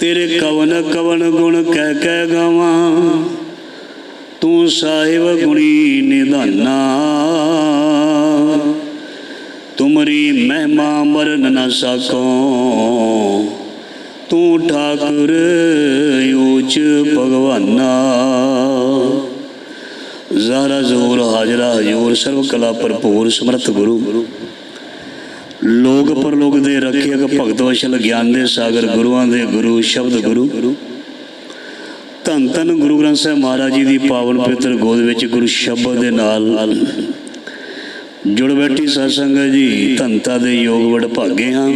ਤੇਰੇ ਕਵਨ ਕਵਨ ਗੁਣ ਕਹਿ ਕਹਿ ਗਾਵਾਂ। ਤੂੰ ਸਾਹਿਬ ਗੁਣੀ ਨਿਧਾਨਾ। ਤੁਮਰੀ ਮਹਿਮਾ ਮਰਨ ਨਾ ਸਕੋ। ਤੂੰ ਠਾਕੁਰ ਊਚ ਭਗਵਾਨਾ। ਜ਼ਹਰਾ ਜ਼ੋਰ ਹਾਜ਼ਰਾ ਹਜੂਰ ਸਰਵ ਕਲਾ ਭਰਪੂਰ ਸਮਰਥ ਗੁਰੂ। ਲੋਕ ਪਰਲੋਕ ਦੇ ਰੱਖਿਅਕ ਭਗਤ ਵਸ਼ਲ ਗਿਆਨ ਦੇ ਸਾਗਰ ਗੁਰੂਆਂ ਦੇ ਗੁਰੂ ਸ਼ਬਦ ਗੁਰੂ। ਧੰਨ ਧੰਨ ਗੁਰੂ ਗ੍ਰੰਥ ਸਾਹਿਬ ਮਹਾਰਾਜ ਜੀ ਦੀ ਪਾਵਨ ਪਵਿੱਤਰ ਗੋਦ ਵਿੱਚ ਗੁਰੂ ਸ਼ਬਦ ਦੇ ਨਾਲ ਜੁੜ ਬੈਠੀ ਸਤਸੰਗ ਜੀ ਧੰਤਾ ਦੇ ਯੋਗ ਵਡ ਭਾਗੇ ਹਾਂ।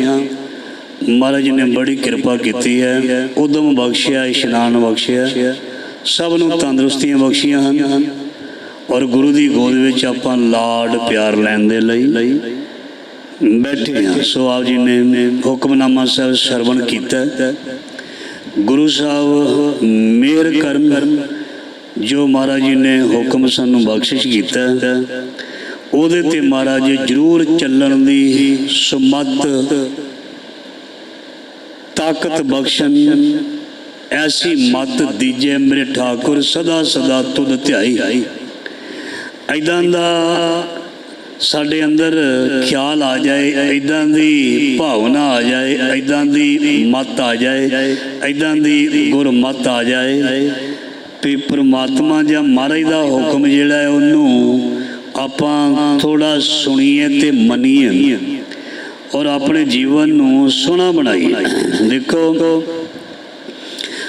ਮਹਾਰਾਜ ਜੀ ਨੇ ਬੜੀ ਕਿਰਪਾ ਕੀਤੀ ਹੈ, ਉਦਮ ਬਖਸ਼ਿਆ, ਇਸ਼ਨਾਨ ਬਖਸ਼ਿਆ, ਸਭ ਨੂੰ ਤੰਦਰੁਸਤੀਆਂ ਬਖਸ਼ੀਆਂ ਹਨ। ਔਰ ਗੁਰੂ ਦੀ ਗੋਦ ਵਿੱਚ ਆਪਾਂ ਲਾਡ ਪਿਆਰ ਲੈਣ ਦੇ ਲਈ ਬੈਠੇ ਹਾਂ। ਸੋ ਆਪ ਜੀ ਨੇ ਹੁਕਮਨਾਮਾ ਸਾਹਿਬ ਸਰਵਣ ਕੀਤਾ। ਗੁਰੂ ਸਾਹਿਬ, ਮੇਰ ਕਰਨ ਜੋ ਮਹਾਰਾਜ ਜੀ ਨੇ ਹੁਕਮ ਸਾਨੂੰ ਬਖਸ਼ਿਸ਼ ਕੀਤਾ, ਉਹਦੇ ਤੇ ਮਹਾਰਾਜ ਜਰੂਰ ਚੱਲਣ ਦੀ ਸੁਮਤ, ਤਾਕਤ ਬਖਸ਼ਣ, ਐਸੀ ਮਤ ਦੀਜੇ ਮੇਰੇ ਠਾਕੁਰ ਸਦਾ ਸਦਾ ਤੁਧ ਧਿਆਈ। ਐਦਾਂ ਦਾ ਸਾਡੇ ਅੰਦਰ ਖਿਆਲ ਆ ਜਾਏ ਐਦਾਂ ਦੀ ਭਾਵਨਾ ਆ ਜਾਏ ਐਦਾਂ ਦੀ ਮਤ ਆ ਜਾਏ ਐਦਾਂ ਦੀ ਗੁਰਮਤ ਆ ਜਾਏ ਵੀ ਪ੍ਰਮਾਤਮਾ ਜਾਂ ਮਹਾਰਾਜ ਦਾ ਹੁਕਮ ਜਿਹੜਾ ਹੈ ਉਹਨੂੰ ਆਪਾਂ ਥੋੜਾ ਸੁਣੀਏ ਤੇ ਮੰਨੀਏ ਔਰ ਆਪਣੇ ਜੀਵਨ ਨੂੰ ਸੋਹਣਾ ਬਣਾਈਏ। ਦੇਖੋ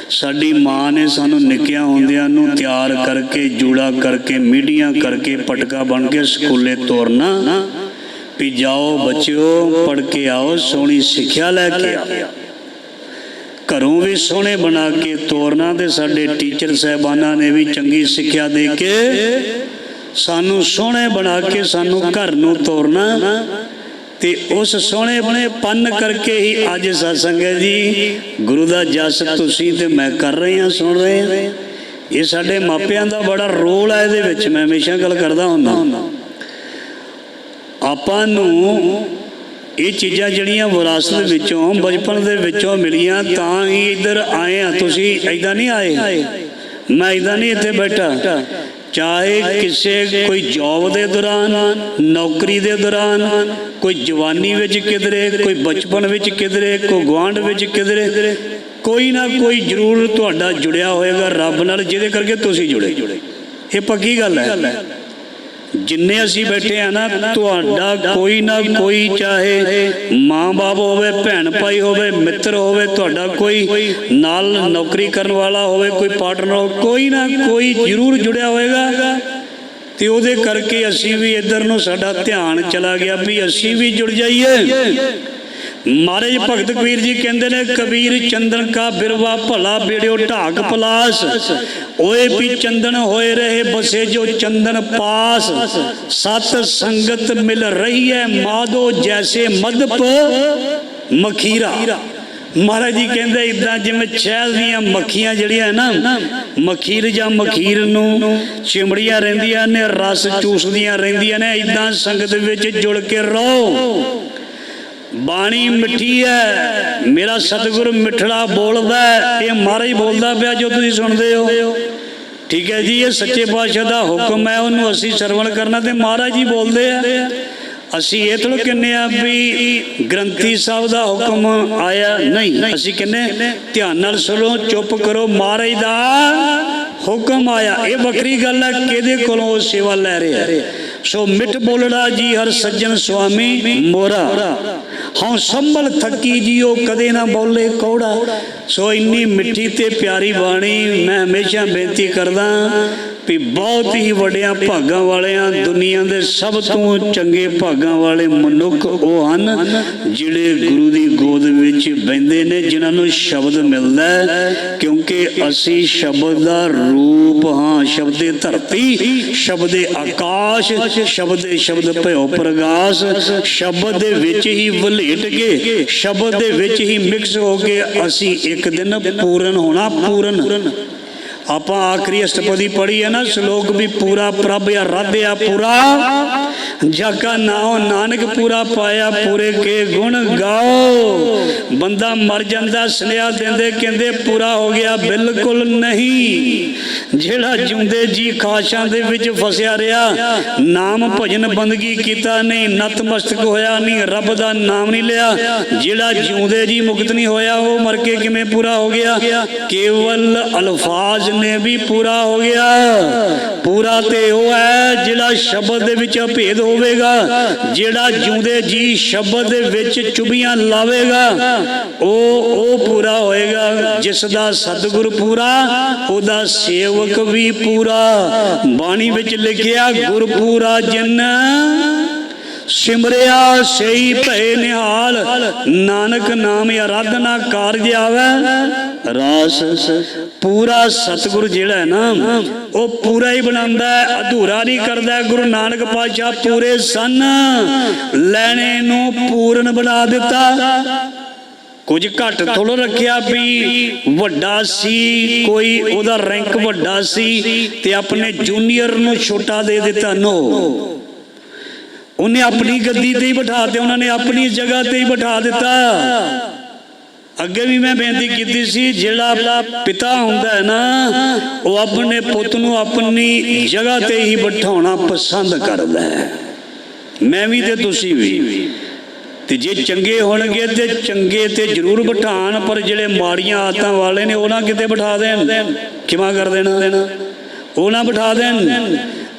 ਸਾਡੀ ਮਾਂ ਨੇ ਸਾਨੂੰ ਨਿੱਕਿਆਂ ਹੁੰਦਿਆਂ ਨੂੰ ਤਿਆਰ ਕਰਕੇ, ਜੂੜਾ ਕਰਕੇ, ਮੀਡੀਆਂ ਕਰਕੇ, ਪਟਕਾ ਬਣ ਕੇ ਸਕੂਲੇ ਤੋਰਨਾ। ਵੀ ਜਾਓ ਬੱਚਿਓ ਪੜ ਕੇ ਆਓ, ਸੋਹਣੀ ਸਿੱਖਿਆ ਲੈ ਕੇ ਆਓ। ਘਰੋਂ ਵੀ ਸੋਹਣੇ ਬਣਾ ਕੇ ਤੋਰਨਾ ਤੇ ਸਾਡੇ ਟੀਚਰ ਸਹਿਬਾਨਾਂ ਨੇ ਵੀ ਚੰਗੀ ਸਿੱਖਿਆ ਦੇ ਕੇ ਸਾਨੂੰ ਸੋਹਣੇ ਬਣਾ ਕੇ ਸਾਨੂੰ ਘਰ ਨੂੰ ਤੋਰਨਾ। ਤੇ ਉਸ ਸੋਹਣੇ ਬਣੇ ਪੰਨ ਕਰਕੇ ਹੀ ਅੱਜ ਸਤਸੰਗ ਜੀ, ਗੁਰੂ ਦਾ ਜਸ ਤੁਸੀਂ ਤੇ ਮੈਂ ਕਰ ਰਹੇ ਹਾਂ, ਸੁਣ ਰਹੇ ਹਾਂ। ਇਹ ਸਾਡੇ ਮਾਪਿਆਂ ਦਾ ਬੜਾ ਰੋਲ ਹੈ ਇਹਦੇ ਵਿੱਚ, ਮੈਂ ਹਮੇਸ਼ਾ ਗੱਲ ਕਰਦਾ ਹੁੰਦਾ। ਆਪਾਂ ਨੂੰ ਇਹ ਚੀਜ਼ਾਂ ਜਿਹੜੀਆਂ ਵਿਰਾਸਤ ਵਿੱਚੋਂ, ਬਚਪਨ ਦੇ ਵਿੱਚੋਂ ਮਿਲੀਆਂ, ਤਾਂ ਹੀ ਇੱਧਰ ਆਏ ਆ ਤੁਸੀਂ ਐਦਾਂ ਨਹੀਂ ਆਏ? ਮੈਂ ਐਦਾਂ ਨਹੀਂ ਇੱਥੇ ਬੈਠਾ। ਚਾਹੇ ਕਿਸੇ ਕੋਈ ਜੌਬ ਦੇ ਦੌਰਾਨ, ਨੌਕਰੀ ਦੇ ਦੌਰਾਨ, ਕੋਈ ਜਵਾਨੀ ਵਿੱਚ ਕਿਧਰੇ, ਕੋਈ ਬਚਪਨ ਵਿੱਚ ਕਿਧਰੇ, ਕੋਈ ਗਵਾਂਢ ਵਿੱਚ ਕਿਧਰੇ, ਕੋਈ ਨਾ ਕੋਈ ਜ਼ਰੂਰ ਤੁਹਾਡਾ ਜੁੜਿਆ ਹੋਏਗਾ, ਰੱਬ ਨਾਲ ਜਿਹਦੇ ਕਰਕੇ ਤੁਸੀਂ ਜੁੜੇ। ਇਹ ਪੱਕੀ ਗੱਲ ਹੈ। ਜਿੰਨੇ ਅਸੀਂ ਬੈਠੇ ਆ ਨਾ, ਤੁਹਾਡਾ ਕੋਈ ਨਾ ਕੋਈ ਚਾਹੇ ਮਾਂ-ਬਾਪ ਹੋਵੇ ਭੈਣ ਭਾਈ ਹੋਵੇ, ਮਿੱਤਰ ਹੋਵੇ, ਤੁਹਾਡਾ ਕੋਈ ਨਾਲ ਨੌਕਰੀ ਕਰਨ ਵਾਲਾ ਹੋਵੇ, ਕੋਈ ਪਾਰਟਨਰ ਹੋਵੇ, ਕੋਈ ਨਾ ਕੋਈ ਜ਼ਰੂਰ ਜੁੜਿਆ ਹੋਵੇਗਾ। ਤੇ ਉਹਦੇ ਕਰਕੇ ਅਸੀਂ ਵੀ ਇੱਧਰ ਨੂੰ ਸਾਡਾ ਧਿਆਨ ਚਲਾ ਗਿਆ ਵੀ ਅਸੀਂ ਵੀ ਜੁੜ ਜਾਈਏ। ਮਹਾਰਾਜ ਭਗਤ ਕਬੀਰ ਜੀ ਕਹਿੰਦੇ ਨੇ, ਕਬੀਰ ਚੰਦਨ ਕਾ ਬਿਰਵਾ ਭਲਾ ਬੇੜਿਓ ਢਾਕ ਪਲਾਸ। ਓਏ ਵੀ ਚੰਦਨ ਹੋਏ ਰਹੇ ਬਸੇ ਜੋ ਚੰਦਨ ਪਾਸ। ਸਤ ਸੰਗਤ ਮਿਲ ਰਹੀ ਹੈ ਮਾਦੋ ਜੈਸੇ ਮਦਪ ਮਖੀਰਾ। ਮਹਾਰਾਜ ਜੀ ਕਹਿੰਦੇ ਇਦਾਂ ਜਿਵੇਂ ਸ਼ਹਿਦ ਦੀਆਂ ਮੱਖੀਆਂ ਜਿਹੜੀਆਂ ਨਾ, ਮਖੀਰ ਜਾਂ ਮਖੀਰ ਨੂੰ ਚਿਮੜੀਆਂ ਰਹਿੰਦੀਆਂ ਨੇ, ਰਸ ਚੂਸਦੀਆਂ ਰਹਿੰਦੀਆਂ ਨੇ ਇਦਾਂ ਸੰਗਤ ਵਿੱਚ ਜੁੜ ਕੇ ਰਹੋ। ਬਾਣੀ ਮਿੱਠੀ ਹੈ। ਮੇਰਾ ਸਤਿਗੁਰ ਮਿੱਠੜਾ ਬੋਲਦਾ ਇਹ ਮਹਾਰਾਜ ਬੋਲਦਾ ਪਿਆ ਜੋ ਤੁਸੀਂ ਸੁਣਦੇ ਹੋ। ਠੀਕ ਹੈ ਜੀ, ਇਹ ਸੱਚੇ ਪਾਤਸ਼ਾਹ ਦਾ ਹੁਕਮ ਹੈ। ਉਹਨੂੰ ਅਸੀਂ ਸਰਵਣ ਕਰਨਾ ਤੇ ਮਹਾਰਾਜ ਜੀ ਬੋਲਦੇ ਆ। ਅਸੀਂ ਇਹ ਥੋੜਾ ਕਹਿੰਦੇ ਆ ਵੀ ਗ੍ਰੰਥੀ ਸਾਹਿਬ ਦਾ ਹੁਕਮ ਆਇਆ ਨਹੀਂ। ਅਸੀਂ ਕਹਿੰਦੇ ਧਿਆਨ ਨਾਲ ਸੁਣੋ, ਚੁੱਪ ਕਰੋ। ਮਹਾਰਾਜ ਦਾ ਹੁਕਮ ਆਇਆ। ਇਹ ਵੱਖਰੀ ਗੱਲ ਹੈ, ਕਿਹਦੇ ਕੋਲੋਂ ਸੇਵਾ ਲੈ ਰਿਹਾ ਸੋ ਮਿੱਠ ਬੋਲੜਾ ਜੀ ਹਰ ਸੱਜਣ ਸੁਆਮੀ ਮੋਰਾ। ਹਉ ਸੰਭਲ ਥੱਕੀ ਜੀਓ, ਕਦੇ ਨਾ ਬੋਲੇ ਕੌੜਾ। ਸੋ ਇੰਨੀ ਮਿੱਠੀ ਤੇ ਪਿਆਰੀ ਬਾਣੀ ਮੈਂ ਹਮੇਸ਼ਾ ਬੇਨਤੀ ਕਰਦਾ ਵੀ ਬਹੁਤ ਹੀ ਵੱਡਿਆਂ ਭਾਗਾਂ ਵਾਲਿਆਂ, ਦੁਨੀਆ ਦੇ ਸਭ ਤੋਂ ਚੰਗੇ ਭਾਗਾਂ ਵਾਲੇ ਮਨੁੱਖ ਉਹ ਹਨ, ਜਿਹੜੇ ਗੁਰੂ ਦੀ ਗੋਦ ਵਿੱਚ ਬੈੰਦੇ ਨੇ, ਜਿਨ੍ਹਾਂ ਨੂੰ ਸ਼ਬਦ ਮਿਲਦਾ ਹੈ, ਕਿਉਂਕਿ ਅਸੀਂ ਸ਼ਬਦ ਦਾ ਰੂਪ ਹਾਂ, ਸ਼ਬਦੇ ਧਰਤੀ, ਸ਼ਬਦੇ ਆਕਾਸ਼, ਸ਼ਬਦੇ ਸ਼ਬਦ ਭਇਓ ਪ੍ਰਗਾਸ, ਸ਼ਬਦ ਦੇ ਵਿੱਚ ਹੀ ਵਲੇਟ ਕੇ, ਸ਼ਬਦ ਦੇ ਵਿੱਚ ਹੀ ਮਿਕਸ ਹੋ ਕੇ ਅਸੀਂ ਇੱਕ ਦਿਨ ਪੂਰਨ ਹੋਣਾ, ਪੂਰਨ। ਆਪਾਂ ਆਖਰੀ ਅਸ਼ਟਪਦੀ ਪੜ੍ਹੀ ਹੈ ਨਾ ਸ਼ਲੋਕ ਵੀ ਪੂਰਾ ਪ੍ਰਭ ਆ ਰਾਧਿਆ ਪੂਰਾ। ਜਗਾ ਨਾਉ, ਨਾਨਕ ਪੂਰਾ ਪਾਇਆ ਪੂਰੇ ਕੇ ਗੁਣ ਗਾਓ। ਬੰਦਾ ਮਰ ਜਾਂਦਾ, ਸੁਨੇਹਾ ਦਿੰਦੇ ਕਹਿੰਦੇ ਪੂਰਾ ਹੋ ਗਿਆ, ਬਿਲਕੁਲ ਨਹੀਂ। ਜਿਹੜਾ ਜਿਉਂਦੇ ਜੀ ਖਾਸ਼ਾਂ ਦੇ ਵਿੱਚ ਫਸਿਆ ਰਿਹਾ, ਨਾਮ ਭਜਨ ਬੰਦਗੀ ਕੀਤਾ ਨਹੀਂ ਨਤਮਸਤਕ ਹੋਇਆ ਨਹੀਂ, ਰੱਬ ਦਾ ਨਾਮ ਨਹੀਂ ਲਿਆ। ਜਿਹੜਾ ਜਿਉਂਦੇ ਜੀ ਮੁਕਤ ਨਹੀਂ ਹੋਇਆ, ਉਹ ਮਰ ਕੇ ਕਿਵੇਂ ਪੂਰਾ ਹੋ ਗਿਆ? ਕੇਵਲ ਅਲਫਾਜ਼ ਨੇ ਵੀ ਪੂਰਾ ਹੋ ਗਿਆ। ਪੂਰਾ ਤੇ ਉਹ ਹੈ ਜਿਹੜਾ ਸ਼ਬਦ ਦੇ ਵਿੱਚ ਭੇਦ ਹੋਵੇਗਾ, ਜਿਹੜਾ ਜਿਉਂਦੇ ਜੀ ਸ਼ਬਦ ਦੇ ਵਿੱਚ ਚੁਬੀਆਂ ਲਾਵੇਗਾ, ਉਹ ਉਹ ਪੂਰਾ ਹੋਏਗਾ ਜਿਸ ਦਾ ਸਤਿਗੁਰ ਪੂਰਾ, ਉਹਦਾ ਸੇਵਕ ਵੀ ਪੂਰਾ। ਬਾਣੀ ਵਿੱਚ ਲਿਖਿਆ, ਗੁਰ ਪੂਰਾ ਜਿਨ ਸਿਮਰਿਆ ਸਈ ਭੈ ਨਿਹਾਲ, ਨਾਨਕ ਨਾਮ ਆਰਾਧਨਾ ਕਾਰਜ ਆਵੇ। ਰਾਸ ਪੂਰਾ ਸਤਿਗੁਰ ਜਿਹੜਾ ਹੈ ਨਾ, ਉਹ ਪੂਰਾ ਹੀ ਬਣਾਉਂਦਾ ਹੈ, ਅਧੂਰਾ ਨਹੀਂ ਕਰਦਾ ਗੁਰੂ ਨਾਨਕ ਪਾਤਸ਼ਾਹ ਪੂਰੇ ਸਨ, ਲੈਣੇ ਨੂੰ ਪੂਰਨ ਬਣਾ ਦਿੱਤਾ। ਕੁਝ ਘੱਟ ਥੋੜਾ ਰੱਖਿਆ ਵੀ ਵੱਡਾ ਸੀ, ਕੋਈ ਉਹਦਾ ਰੈਂਕ ਵੱਡਾ ਸੀ ਤੇ ਆਪਣੇ ਜੂਨੀਅਰ ਨੂੰ ਛੋਟਾ ਦੇ ਦਿੱਤਾ, ਨੋ। ਉਹਨੇ ਆਪਣੀ ਗੱਦੀ ਤੇ ਹੀ ਬਿਠਾ ਤੇ ਉਹਨਾਂ ਨੇ ਆਪਣੀ ਜਗ੍ਹਾ ਤੇ ਹੀ ਬਿਠਾ ਦਿੱਤਾ। ਅੱਗੇ ਵੀ ਮੈਂ ਬੇਨਤੀ ਕੀਤੀ ਸੀ, ਜਿਹੜਾ ਪਿਤਾ ਹੁੰਦਾ ਹੈ ਨਾ, ਉਹ ਆਪਣੇ ਪੁੱਤ ਨੂੰ ਆਪਣੀ ਜਗ੍ਹਾ ਤੇ ਹੀ ਬਿਠਾਉਣਾ ਪਸੰਦ ਕਰਦਾ ਹੈ। ਮੈਂ ਵੀ ਤੇ ਤੁਸੀਂ ਵੀ। ਤੇ ਜੇ ਚੰਗੇ ਹੋਣਗੇ ਤੇ ਚੰਗੇ ਤੇ ਜ਼ਰੂਰ ਬਿਠਾਣ, ਪਰ ਜਿਹੜੇ ਮਾੜੀਆਂ ਆਦਤਾਂ ਵਾਲੇ ਨੇ ਉਹਨਾਂ ਕਿਤੇ ਬਿਠਾ ਦੇਣ। ਕਿਵੇਂ ਕਰ ਦੇਣਾ? ਉਹ ਨਾ ਬਿਠਾ ਦੇਣ।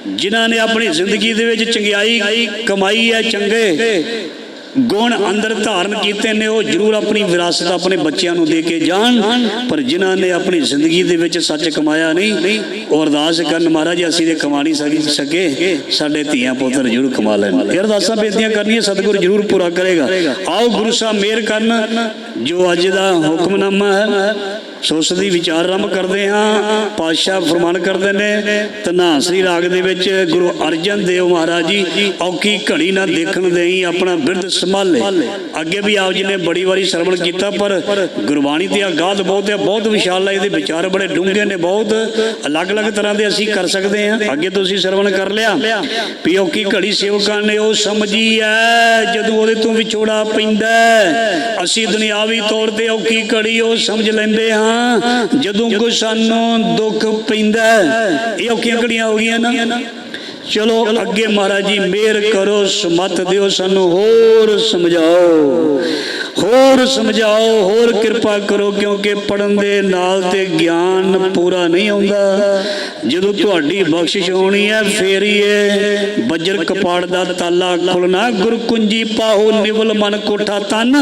ਜਿਨ੍ਹਾਂ ਨੇ ਆਪਣੀ ਜ਼ਿੰਦਗੀ ਦੇ ਵਿੱਚ ਚੰਗਿਆਈ ਕਮਾਈ ਹੈ, ਚੰਗੇ। ਗੁਣ ਅੰਦਰ ਧਾਰਨ ਕੀਤੇ ਨੇ, ਉਹ ਜ਼ਰੂਰ ਆਪਣੀ ਵਿਰਾਸਤ ਆਪਣੇ ਬੱਚਿਆਂ ਨੂੰ ਦੇ ਕੇ ਜਾਣ, ਪਰ ਜਿਨ੍ਹਾਂ ਨੇ ਆਪਣੀ ਜ਼ਿੰਦਗੀ ਦੇ ਵਿੱਚ ਸੱਚ ਕਮਾਇਆ ਨਹੀਂ, ਉਹ ਅਰਦਾਸ ਕਰਨ, ਮਹਾਰਾਜ, ਅਸੀਂ ਤੇ ਕਮਾ ਨਹੀਂ ਸਕੇ ਸਾਡੇ ਧੀਆਂ ਪੁੱਤਰ ਜ਼ਰੂਰ ਕਮਾ ਲੈਣ। ਫਿਰ ਅਰਦਾਸਾਂ ਬੇਨਤੀਆਂ ਕਰਨੀਆਂ, ਸਤਿਗੁਰ ਜ਼ਰੂਰ ਪੂਰਾ ਕਰੇਗਾ। ਆਓ ਗੁਰੂ ਸਾਹਿਬ, ਮਿਹਰ ਕਰਨ, ਜੋ ਅੱਜ ਦਾ ਹੁਕਮਨਾਮਾ ਹੈ ਸੋ ਉਸ ਦੀ ਵਿਚਾਰ ਆਰੰਭ ਕਰਦੇ ਹਾਂ, ਪਾਤਸ਼ਾਹ ਫਰਮਾਨ ਕਰਦੇ ਨੇ ਤਨਾਸਰੀ ਰਾਗ ਦੇ ਵਿੱਚ ਗੁਰੂ ਅਰਜਨ ਦੇਵ ਮਹਾਰਾਜ ਜੀ, ਔਕੀ ਘੜੀ ਨਾ ਦੇਖਣ ਦੇਈ ਆਪਣਾ ਬਿਰਧ ਸੰਭਾਲੇ। ਅੱਗੇ ਵੀ ਆਪ ਜੀ ਨੇ ਬੜੀ ਵਾਰੀ ਸਰਵਣ ਕੀਤਾ, ਪਰ ਗੁਰਬਾਣੀ ਦੀ ਅਗਾਧ ਬਹੁਤ ਹੈ ਬਹੁਤ ਵਿਸ਼ਾਲ ਹੈ ਇਹਦੇ ਵਿਚਾਰ ਬੜੇ ਡੂੰਘੇ ਨੇ ਬਹੁਤ। ਅਲੱਗ-ਅਲੱਗ ਤਰ੍ਹਾਂ ਦੇ ਅਸੀਂ ਕਰ ਸਕਦੇ ਹਾਂ। ਅੱਗੇ ਤੁਸੀਂ ਸਰਵਣ ਕਰ ਲਿਆ। ਵੀ ਔਕੀ ਘੜੀ ਸੇਵਕਾਂ ਨੇ ਉਹ ਸਮਝੀ ਹੈ ਜਦੋਂ ਉਹਦੇ ਤੋਂ ਵਿਛੋੜਾ ਪੈਂਦਾ ਅਸੀਂ ਦੁਨਿਆਵੀ ਤੌਰ ਤੇ ਔਕੀ ਘੜੀ ਉਹ ਸਮਝ ਲੈਂਦੇ ਹਾਂ। ਜਦੋਂ ਕੋਈ ਸਾਨੂੰ ਦੁੱਖ ਪੈਂਦਾ ਇਹ ਔਕੀਆਂ ਕੜੀਆਂ ਹੋ ਗਈਆਂ ਨਾ। ਚਲੋ ਅੱਗੇ ਮਹਾਰਾਜ ਜੀ, ਮਿਹਰ ਕਰੋ, ਸਮਤ ਦਿਓ ਸਾਨੂੰ, ਹੋਰ ਸਮਝਾਓ। ਹੋਰ ਸਮਝਾਓ, ਹੋਰ ਕਿਰਪਾ ਕਰੋ, ਕਿਉਂਕਿ ਪੜਨ ਦੇ ਨਾਲ ਤੇ ਗਿਆਨ ਪੂਰਾ ਨਹੀਂ ਆਉਂਦਾ। ਜਦੋਂ ਤੁਹਾਡੀ ਬਖਸ਼ਿਸ਼ ਹੋਣੀ ਹੈ ਫੇਰੀਏ ਹੀ ਬੱਜਰ ਕਪਾੜ ਦਾ ਤਾਲਾ ਖੁੱਲਣਾ ਗੁਰ ਕੁੰਜੀ ਪਾਹੋ, ਨਿਵਲ ਮਨ ਕੋਠਾ ਤਨ।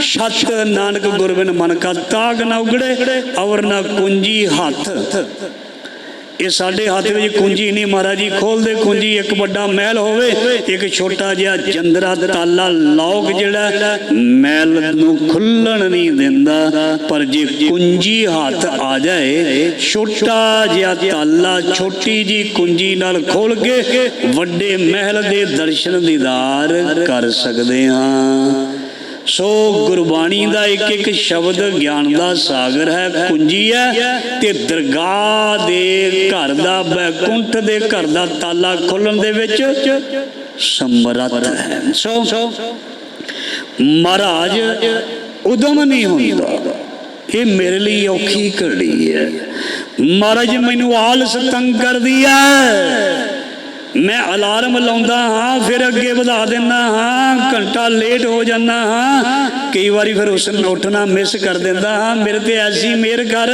ਛਤ ਨਾਨਕ ਗੁਰਬਿਨ ਮਨ ਕਾ ਤਾਗ ਨਾ ਉਗੜੇ, ਅਵਰ ਨਾ ਕੁੰਜੀ ਹੱਥ। ਇਹ ਸਾਡੇ ਹੱਥ ਵਿੱਚ ਕੁੰਜੀ ਨਹੀਂ ਮਹਾਰਾਜ ਜੀ ਖੋਲਦੇ ਕੁੰਜੀ, ਇੱਕ ਵੱਡਾ ਮਹਿਲ ਹੋਵੇ, ਇੱਕ ਛੋਟਾ ਜਿਹਾ ਜੰਦਰਾ ਤਾਲਾ ਲੌਕ ਜਿਹੜਾ ਮਹਿਲ ਨੂੰ ਖੁੱਲਣ ਨਹੀਂ ਦਿੰਦਾ। ਪਰ ਜੇ ਕੁੰਜੀ ਹੱਥ ਆ ਜਾਏ, ਛੋਟਾ ਜਿਹਾ ਤਾਲਾ ਛੋਟੀ ਜੀ ਕੁੰਜੀ ਨਾਲ ਖੋਲ ਕੇ ਵੱਡੇ ਮਹਿਲ ਦੇ ਦਰਸ਼ਨ ਦੀਦਾਰ ਕਰ ਸਕਦੇ ਹਾਂ। ਸੋ ਗੁਰਬਾਣੀ ਦਾ ਇੱਕ ਇੱਕ ਸ਼ਬਦ ਗਿਆਨ ਦਾ ਸਾਗਰ ਹੈ, ਕੁੰਜੀ ਹੈ ਤੇ ਦਰਗਾਹ ਦੇ ਘਰ ਦਾ ਬੈਕੁੰਠ ਦੇ ਘਰ ਦਾ ਤਾਲਾ ਖੋਲਣ ਦੇ ਵਿੱਚ ਸਮਰੱਥ ਹੈ। ਸੋ ਮਹਾਰਾਜ, ਉਦਮ ਨਹੀਂ ਹੁੰਦਾ। ਇਹ ਮੇਰੇ ਲਈ ਔਖੀ ਘੜੀ ਹੈ। ਮਹਾਰਾਜ ਮੈਨੂੰ ਆਲਸ ਤੰਗ ਕਰਦੀ ਹੈ। ਮੈਂ ਅਲਾਰਮ ਲਾਉਂਦਾ ਹਾਂ, ਫਿਰ ਅੱਗੇ ਵਧਾ ਦਿੰਦਾ ਹਾਂ, ਘੰਟਾ ਲੇਟ ਹੋ ਜਾਂਦਾ ਹਾਂ। ਕਈ ਵਾਰੀ ਫਿਰ ਉਸ ਨੂੰ ਉੱਠਣਾ ਮਿਸ ਕਰ ਦਿੰਦਾ ਹਾਂ। ਮੇਰੇ ਤੇ ਐਸੀ ਮਿਹਰ ਕਰ,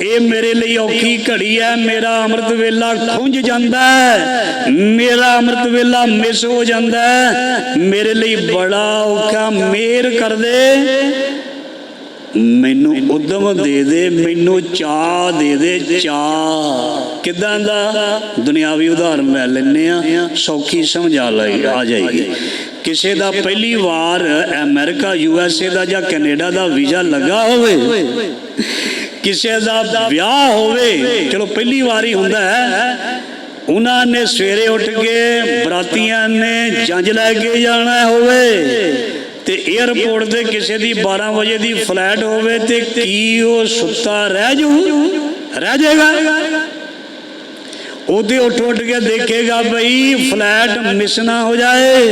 ਇਹ ਮੇਰੇ ਲਈ ਔਖੀ ਘੜੀ ਹੈ। ਮੇਰਾ ਅੰਮ੍ਰਿਤ ਵੇਲਾ ਖੁੰਝ ਜਾਂਦਾ ਹੈ। ਮੇਰਾ ਅੰਮ੍ਰਿਤ ਵੇਲਾ ਮਿਸ ਹੋ ਜਾਂਦਾ ਹੈ। ਮੇਰੇ ਲਈ ਬੜਾ ਔਖਾ ਮਿਹਰ ਕਰ ਦੇ ਮੈਨੂੰ ਉਦਮ ਦੇ ਦੇ, ਮੈਨੂੰ ਚਾਹ ਦੇ ਦੇ, ਚਾਹ। ਕਿਦਾਂ ਦਾ? ਦੁਨਿਆਵੀ ਉਦਾਹਰਨ ਲੈ ਲੈਨੇ ਆ ਸੌਖੀ ਸਮਝਾ ਲਈ, ਆ ਜਾਏਗੀ। ਕਿਸੇ ਦਾ ਪਹਿਲੀ ਵਾਰ ਅਮਰੀਕਾ ਯੂ ਐਸ ਏ ਦਾ ਜਾਂ ਕੈਨੇਡਾ ਦਾ ਵੀਜ਼ਾ ਲੱਗਾ ਹੋਵੇ, ਕਿਸੇ ਦਾ ਵਿਆਹ ਹੋਵੇ, ਚਲੋ ਪਹਿਲੀ ਵਾਰੀ ਹੁੰਦਾ ਹੈ। ਉਹਨਾਂ ਨੇ ਸਵੇਰੇ ਉੱਠ ਕੇ ਬਰਾਤੀਆਂ ਨੇ ਜੰਜ ਲੈ ਕੇ ਜਾਣਾ ਹੋਵੇ। ਤੇ 에어ਪੋਰਟ ਤੇ ਕਿਸੇ ਦੀ 12 ਵਜੇ ਦੀ ਫਲੈਟ ਹੋਵੇ ਤੇ ਕੀ ਉਹ ਸੁੱਤਾ ਰਹਿ ਜੂ? ਰਹਿ ਜਾਏਗਾ। ਉਹਦੇ ਉੱਠ ਉੱਠ ਕੇ ਦੇਖੇਗਾ ਬਈ ਫਲੈਟ ਮਿਸ ਨਾ ਹੋ ਜਾਏ।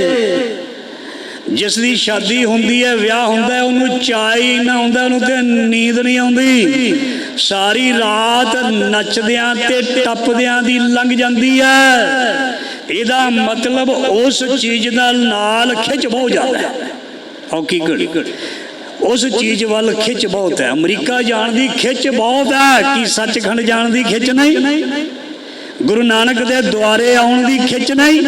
ਜਿਸ ਦੀ ਸ਼ਾਦੀ ਹੁੰਦੀ ਹੈ, ਵਿਆਹ ਹੁੰਦਾ ਹੈ, ਉਹਨੂੰ ਚਾਅ ਨਾ ਹੁੰਦਾ, ਉਹਨੂੰ ਤੇ ਨੀਂਦ ਨਹੀਂ ਆਉਂਦੀ। ਸਾਰੀ ਰਾਤ ਨੱਚਦਿਆਂ ਤੇ ਟੱਪਦਿਆਂ ਦੀ ਲੰਘ ਜਾਂਦੀ ਹੈ। ਇਹਦਾ ਮਤਲਬ ਉਸ ਚੀਜ਼ ਦਾ ਨਾਲ ਖਿੱਚ ਬਹੁਤ ਜ਼ਿਆਦਾ ਹੈ। ਔਕੀ ਘੜੀ। ਉਸ ਚੀਜ਼ ਵੱਲ ਖਿੱਚ ਬਹੁਤ ਹੈ। ਅਮਰੀਕਾ ਜਾਣ ਦੀ ਖਿੱਚ ਬਹੁਤ ਹੈ। ਕਿ ਸੱਚਖੰਡ ਜਾਣ ਦੀ ਖਿੱਚ ਨਹੀਂ? ਗੁਰੂ ਨਾਨਕ ਦੇ ਦੁਆਰੇ ਆਉਣ ਦੀ ਖਿੱਚ ਨਹੀਂ?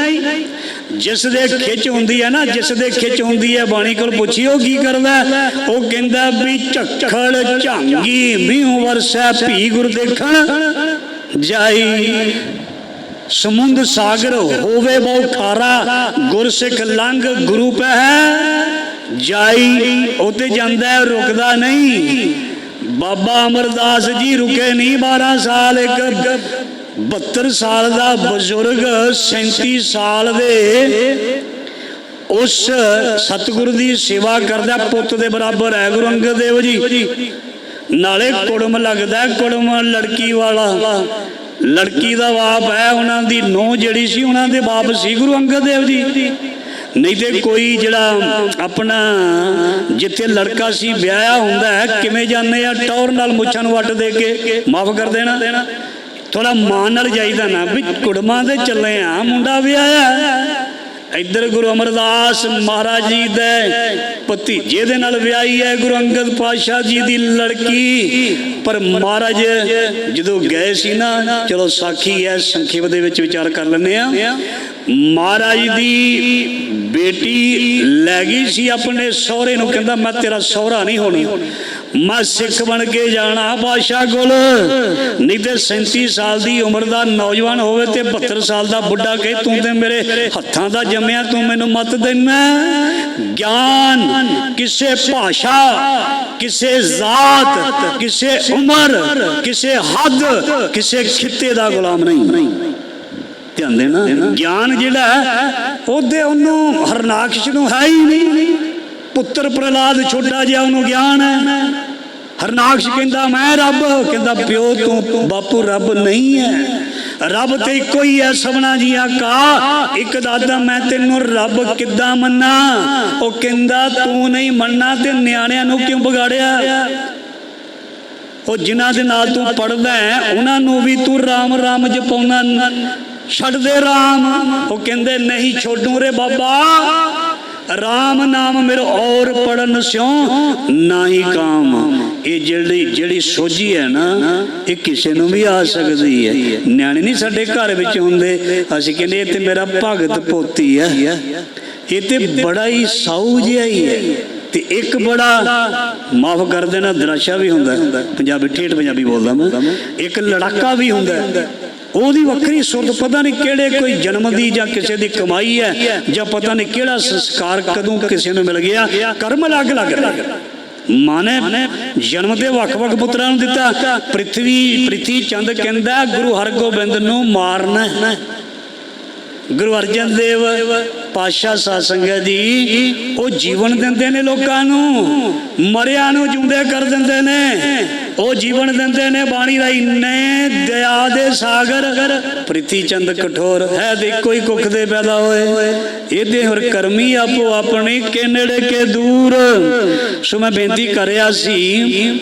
ਜਿਸ ਦੇ ਖਿੱਚ ਹੁੰਦੀ ਹੈ ਨਾ ਜਿਸ ਦੇ ਖਿੱਚ ਹੁੰਦੀ ਹੈ ਬਾਣੀ ਕੋਲ ਪੁੱਛੀ ਉਹ ਕੀ ਕਰਦਾ? ਉਹ ਕਹਿੰਦਾ ਵੀ ਝੱਖੜ ਝਾਂਗੀ ਮੀਂਹ ਵਰਸੈ ਭੀ ਗੁਰ ਦੇਖਣ। ਜਾਈ ਸਮੁੰਦ ਸਾਗਰ ਹੋਵੇ ਬਹੁ ਖਾਰਾ ਗੁਰਸਿੱਖ ਲੰਘ ਗੁਰੂ ਪਹਿ। ਜਾਈ ਉਤੇ ਜਾਂਦਾ ਰੁਕਦਾ ਨਹੀਂ। ਬਾਬਾ ਅਮਰਦਾਸ ਜੀ ਰੁਕੇ ਨਹੀਂ 12 ਸਾਲ ਇੱਕ 72 ਸਾਲ ਦਾ ਬਜ਼ੁਰਗ 37 ਸਾਲ ਦੇ। ਉਸ ਸਤਿਗੁਰੂ ਦੀ ਸੇਵਾ ਕਰਦਾ ਪੁੱਤ ਦੇ ਬਰਾਬਰ ਹੈ, ਗੁਰੂ ਅੰਗਦ ਦੇਵ ਜੀ। ਨਾਲੇ ਕੁੜਮ ਲੱਗਦਾ ਕੁੜਮ ਲੜਕੀ ਵਾਲਾ। ਲੜਕੀ ਦਾ ਬਾਪ ਹੈ, ਉਹਨਾਂ ਦੀ ਨੋਹ ਜਿਹੜੀ ਸੀ, ਉਹਨਾਂ ਦੇ ਬਾਪ ਸੀ ਗੁਰੂ ਅੰਗਦ ਦੇਵ ਜੀ। ਨਹੀਂ ਤੇ ਕੋਈ ਜਿਹੜਾ ਆਪਣਾ ਜਿੱਥੇ ਲੜਕਾ ਸੀ, ਵਿਆਹਿਆ ਹੁੰਦਾ ਹੈ, ਕਿਵੇਂ ਜਾਂਦੇ ਆ? ਟੌਰ ਨਾਲ ਮੁੱਛਾਂ ਨੂੰ ਵੱਟ ਦੇ ਕੇ ਮਾਫ ਕਰ ਦੇਣਾ। ਥੋੜਾ ਮਾਨ ਨਾਲ ਜਾਈਦਾ ਨਾ, ਵੀ ਕੁੜਮਾਂ ਦੇ ਚੱਲੇ ਆ, ਮੁੰਡਾ ਵਿਆਹਿਆ। ਇੱਧਰ ਗੁਰੂ ਅਮਰਦਾਸ ਮਹਾਰਾਜ ਜੀ ਦੇ ਭਤੀਜੇ ਦੇ ਨਾਲ ਵਿਆਹੀ ਹੈ ਗੁਰੂ ਅੰਗਦ ਪਾਤਸ਼ਾਹ ਜੀ ਦੀ ਲੜਕੀ। ਪਰ ਮਹਾਰਾਜ ਜਦੋਂ ਗਏ ਸੀ ਨਾ, ਚਲੋ ਸਾਖੀ ਹੈ, ਸੰਖੇਪ ਦੇ ਵਿੱਚ ਵਿਚਾਰ ਕਰ ਲੈਂਦੇ ਆ। ਮਹਾਰਾਜ ਦੀ ਬੇਟੀ ਲੈ ਗਈ ਸੀ ਆਪਣੇ ਸਹੁਰੇ ਨੂੰ, ਕਹਿੰਦਾ ਮੈਂ ਤੇਰਾ ਸਹੁਰਾ ਨਹੀਂ ਹੋਣੀ। ਮੈਂ ਸਿੱਖ ਬਣ ਕੇ ਜਾਣਾ ਬਾਦਸ਼ਾਹ ਕੋਲ। ਨਹੀਂ ਤੇ 37 ਸਾਲ ਦੀ ਉਮਰ ਦਾ ਨੌਜਵਾਨ ਹੋਵੇ ਤੇ 72 ਸਾਲ ਦਾ ਬੁੱਢਾ ਕਹੇ, ਤੂੰ ਤੇ ਮੇਰੇ ਹੱਥਾਂ ਦਾ ਜੰਮਿਆ, ਤੂੰ ਮੈਨੂੰ ਮਤ ਦੇਣਾ ਗਿਆਨ ਕਿਸੇ ਭਾਸ਼ਾ, ਕਿਸੇ ਜ਼ਾਤ, ਕਿਸੇ ਉਮਰ, ਕਿਸੇ ਹੱਦ, ਕਿਸੇ ਖਿੱਤੇ ਦਾ ਗੁਲਾਮ ਨਹੀਂ। ਧਿਆਨ ਦੇਣਾ। ਗਿਆਨ ਜਿਹੜਾ ਉਹਦੇ ਉਹਨੂੰ ਹਰਨਾਕਸ਼ ਨੂੰ ਹੈ ਹੀ ਨਹੀਂ। ਪੁੱਤਰ ਪ੍ਰਹਲਾਦ ਛੋਟਾ ਜਿਹਾ ਉਹਨੂੰ ਗਿਆਨ ਹੈ। ਹਰਨਾਕਸ਼ ਕਹਿੰਦਾ, ਮੈਂ ਰੱਬ। ਕਹਿੰਦਾ, ਪਿਓ ਤੂੰ, ਬਾਪੂ ਰੱਬ ਨਹੀਂ ਹੈ। ਰੱਬ ਤੇ ਇੱਕੋ ਹੀ ਹੈ, ਸਭਨਾ ਜੀਆਂ ਕਾ ਇੱਕ ਦਾਦਾ, ਮੈਂ ਤੈਨੂੰ ਰੱਬ ਕਿੱਦਾਂ ਮੰਨਾ? ਉਹ ਕਹਿੰਦਾ, ਤੂੰ ਨਹੀਂ ਮੰਨਣਾ ਤੇ ਨਿਆਣਿਆਂ ਨੂੰ ਕਿਉਂ ਵਿਗਾੜਿਆ? ਉਹ ਜਿਨ੍ਹਾਂ ਦੇ ਨਾਲ ਤੂੰ ਪੜਦਾ ਹੈ, ਉਹਨਾਂ ਨੂੰ ਵੀ ਤੂੰ ਰਾਮ ਰਾਮ ਜਪਾਉਣਾ। ਛੱਡ ਦੇ ਰਾਮ। ਉਹ ਕਹਿੰਦੇ, ਨਹੀਂ ਛੋਡੂ ਰੇ ਬਾਬਾ। ਰਾਮ ਨਾਮ ਮੇਰੇ ਔਰ ਪੜਨ ਸਿਓ ਨਾਹੀ ਕਾਮ। ਇਹ ਜਿਹੜੀ ਜਿਹੜੀ ਸੋਝੀ ਹੈ ਨਾ, ਇਹ ਕਿਸੇ ਨੂੰ ਵੀ ਆ ਸਕਦੀ ਹੈ। ਨਿਆਣੇ ਨਹੀਂ ਸਾਡੇ ਘਰ ਵਿੱਚ ਹੁੰਦੇ। ਅਸੀਂ ਕਹਿੰਦੇ, ਇਹ ਤੇ ਮੇਰਾ ਭਗਤ ਪੋਤੀ ਹੈ। ਇਹ ਤੇ ਬੜਾ ਹੀ ਸਾਊ ਜਿਹਾ ਹੀ ਹੈ। ਤੇ ਇੱਕ ਬੜਾ, ਮਾਫ ਕਰ ਦੇਣਾ, ਦਰਾਸ਼ਾ ਵੀ ਹੁੰਦਾ ਪੰਜਾਬੀ, ਠੇਠ ਪੰਜਾਬੀ ਬੋਲਦਾ ਮੈਂ। ਇੱਕ ਲੜਾਕਾ ਵੀ ਹੁੰਦਾ ਉਹਦੀ ਵੱਖਰੀ ਸੁਰਤ ਪਤਾ ਨਹੀਂ ਕਿਹੜੇ ਕੋਈ ਜਨਮ ਦੀ ਜਾਂ ਕਿਸੇ ਦੀ ਕਮਾਈ ਹੈ, ਜਾਂ ਪਤਾ ਨਹੀਂ ਕਿਹੜਾ ਸੰਸਕਾਰ ਕਦੋਂ ਕਿਸੇ ਨੂੰ ਮਿਲ ਗਿਆ। ਕਰਮ ਅਲੱਗ ਅਲੱਗ ਮਾਨੇ ਜਨਮ ਦੇ ਵੱਖ-ਵੱਖ ਪੁੱਤਰਾਂ ਨੂੰ ਦਿੱਤਾ। ਪ੍ਰਿਥਵੀ, ਪ੍ਰਿਥੀ ਚੰਦ ਕਹਿੰਦਾ, ਗੁਰੂ ਹਰਗੋਬਿੰਦ ਨੂੰ ਮਾਰਨਾ ਗੁਰੂ ਅਰਜਨ ਦੇਵ ਪਾਸ਼ਾ ਸਾਧ ਸੰਗਤ ਜੀ, ਉਹ ਜੀਵਨ ਦਿੰਦੇ ਨੇ ਲੋਕਾਂ ਨੂੰ। ਮਰਿਆ ਨੂੰ ਜਿਉਂਦੇ ਕਰ ਦਿੰਦੇ ਨੇ। ਉਹ ਜੀਵਨ ਦਿੰਦੇ ਨੇ ਬਾਣੀ ਦਾ ਇੰਨੇ ਦਇਆ ਦੇ ਸਾਗਰ। ਪ੍ਰਿਥੀ ਚੰਦ ਕਠੋਰ ਹੈ ਦੇ ਕੋਈ ਕੁੱਖ ਦੇ ਪੈਦਾ ਹੋਏ। ਇਹਦੇ ਹੋਰ ਕਰਮੀ ਆਪੋ ਆਪਣੇ ਕੇ ਨੇੜੇ ਕੇ ਦੂਰ। ਸੋ ਮੈਂ ਬੇਨਤੀ ਕਰਿਆ ਸੀ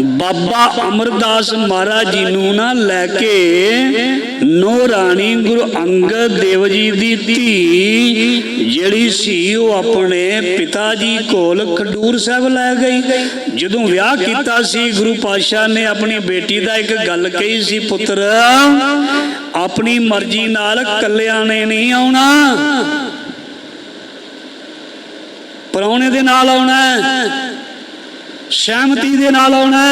ਬਾਬਾ ਅਮਰਦਾਸ ਮਹਾਰਾਜ ਜੀ ਨੂੰ ਨਾ ਲੈ ਕੇ ਨੋ ਰਾਣੀ ਗੁਰੂ ਅੰਗਦ ਦੇਵ ਜੀ ਦੀ ਧੀ ਜਿਹੜੀ ਸੀ, ਉਹ ਆਪਣੇ ਪਿਤਾ ਜੀ ਕੋਲ ਖਡੂਰ ਸਾਹਿਬ ਲੈ ਗਈ। ਜਦੋਂ ਵਿਆਹ ਕੀਤਾ ਸੀ, ਗੁਰੂ ਪਾਤਸ਼ਾਹ ਨੇ ਆਪਣੀ ਬੇਟੀ ਦਾ ਇੱਕ ਗੱਲ ਕਹੀ ਸੀ, ਪੁੱਤਰ, ਆਪਣੀ ਮਰਜ਼ੀ ਨਾਲ ਕੱਲਿਆਂ ਨੇ ਨਹੀਂ ਆਉਣਾ। ਪਰੌਣੇ ਦੇ ਨਾਲ ਆਉਣਾ। ਸਹਿਮਤੀ ਦੇ ਨਾਲ ਆਉਣਾ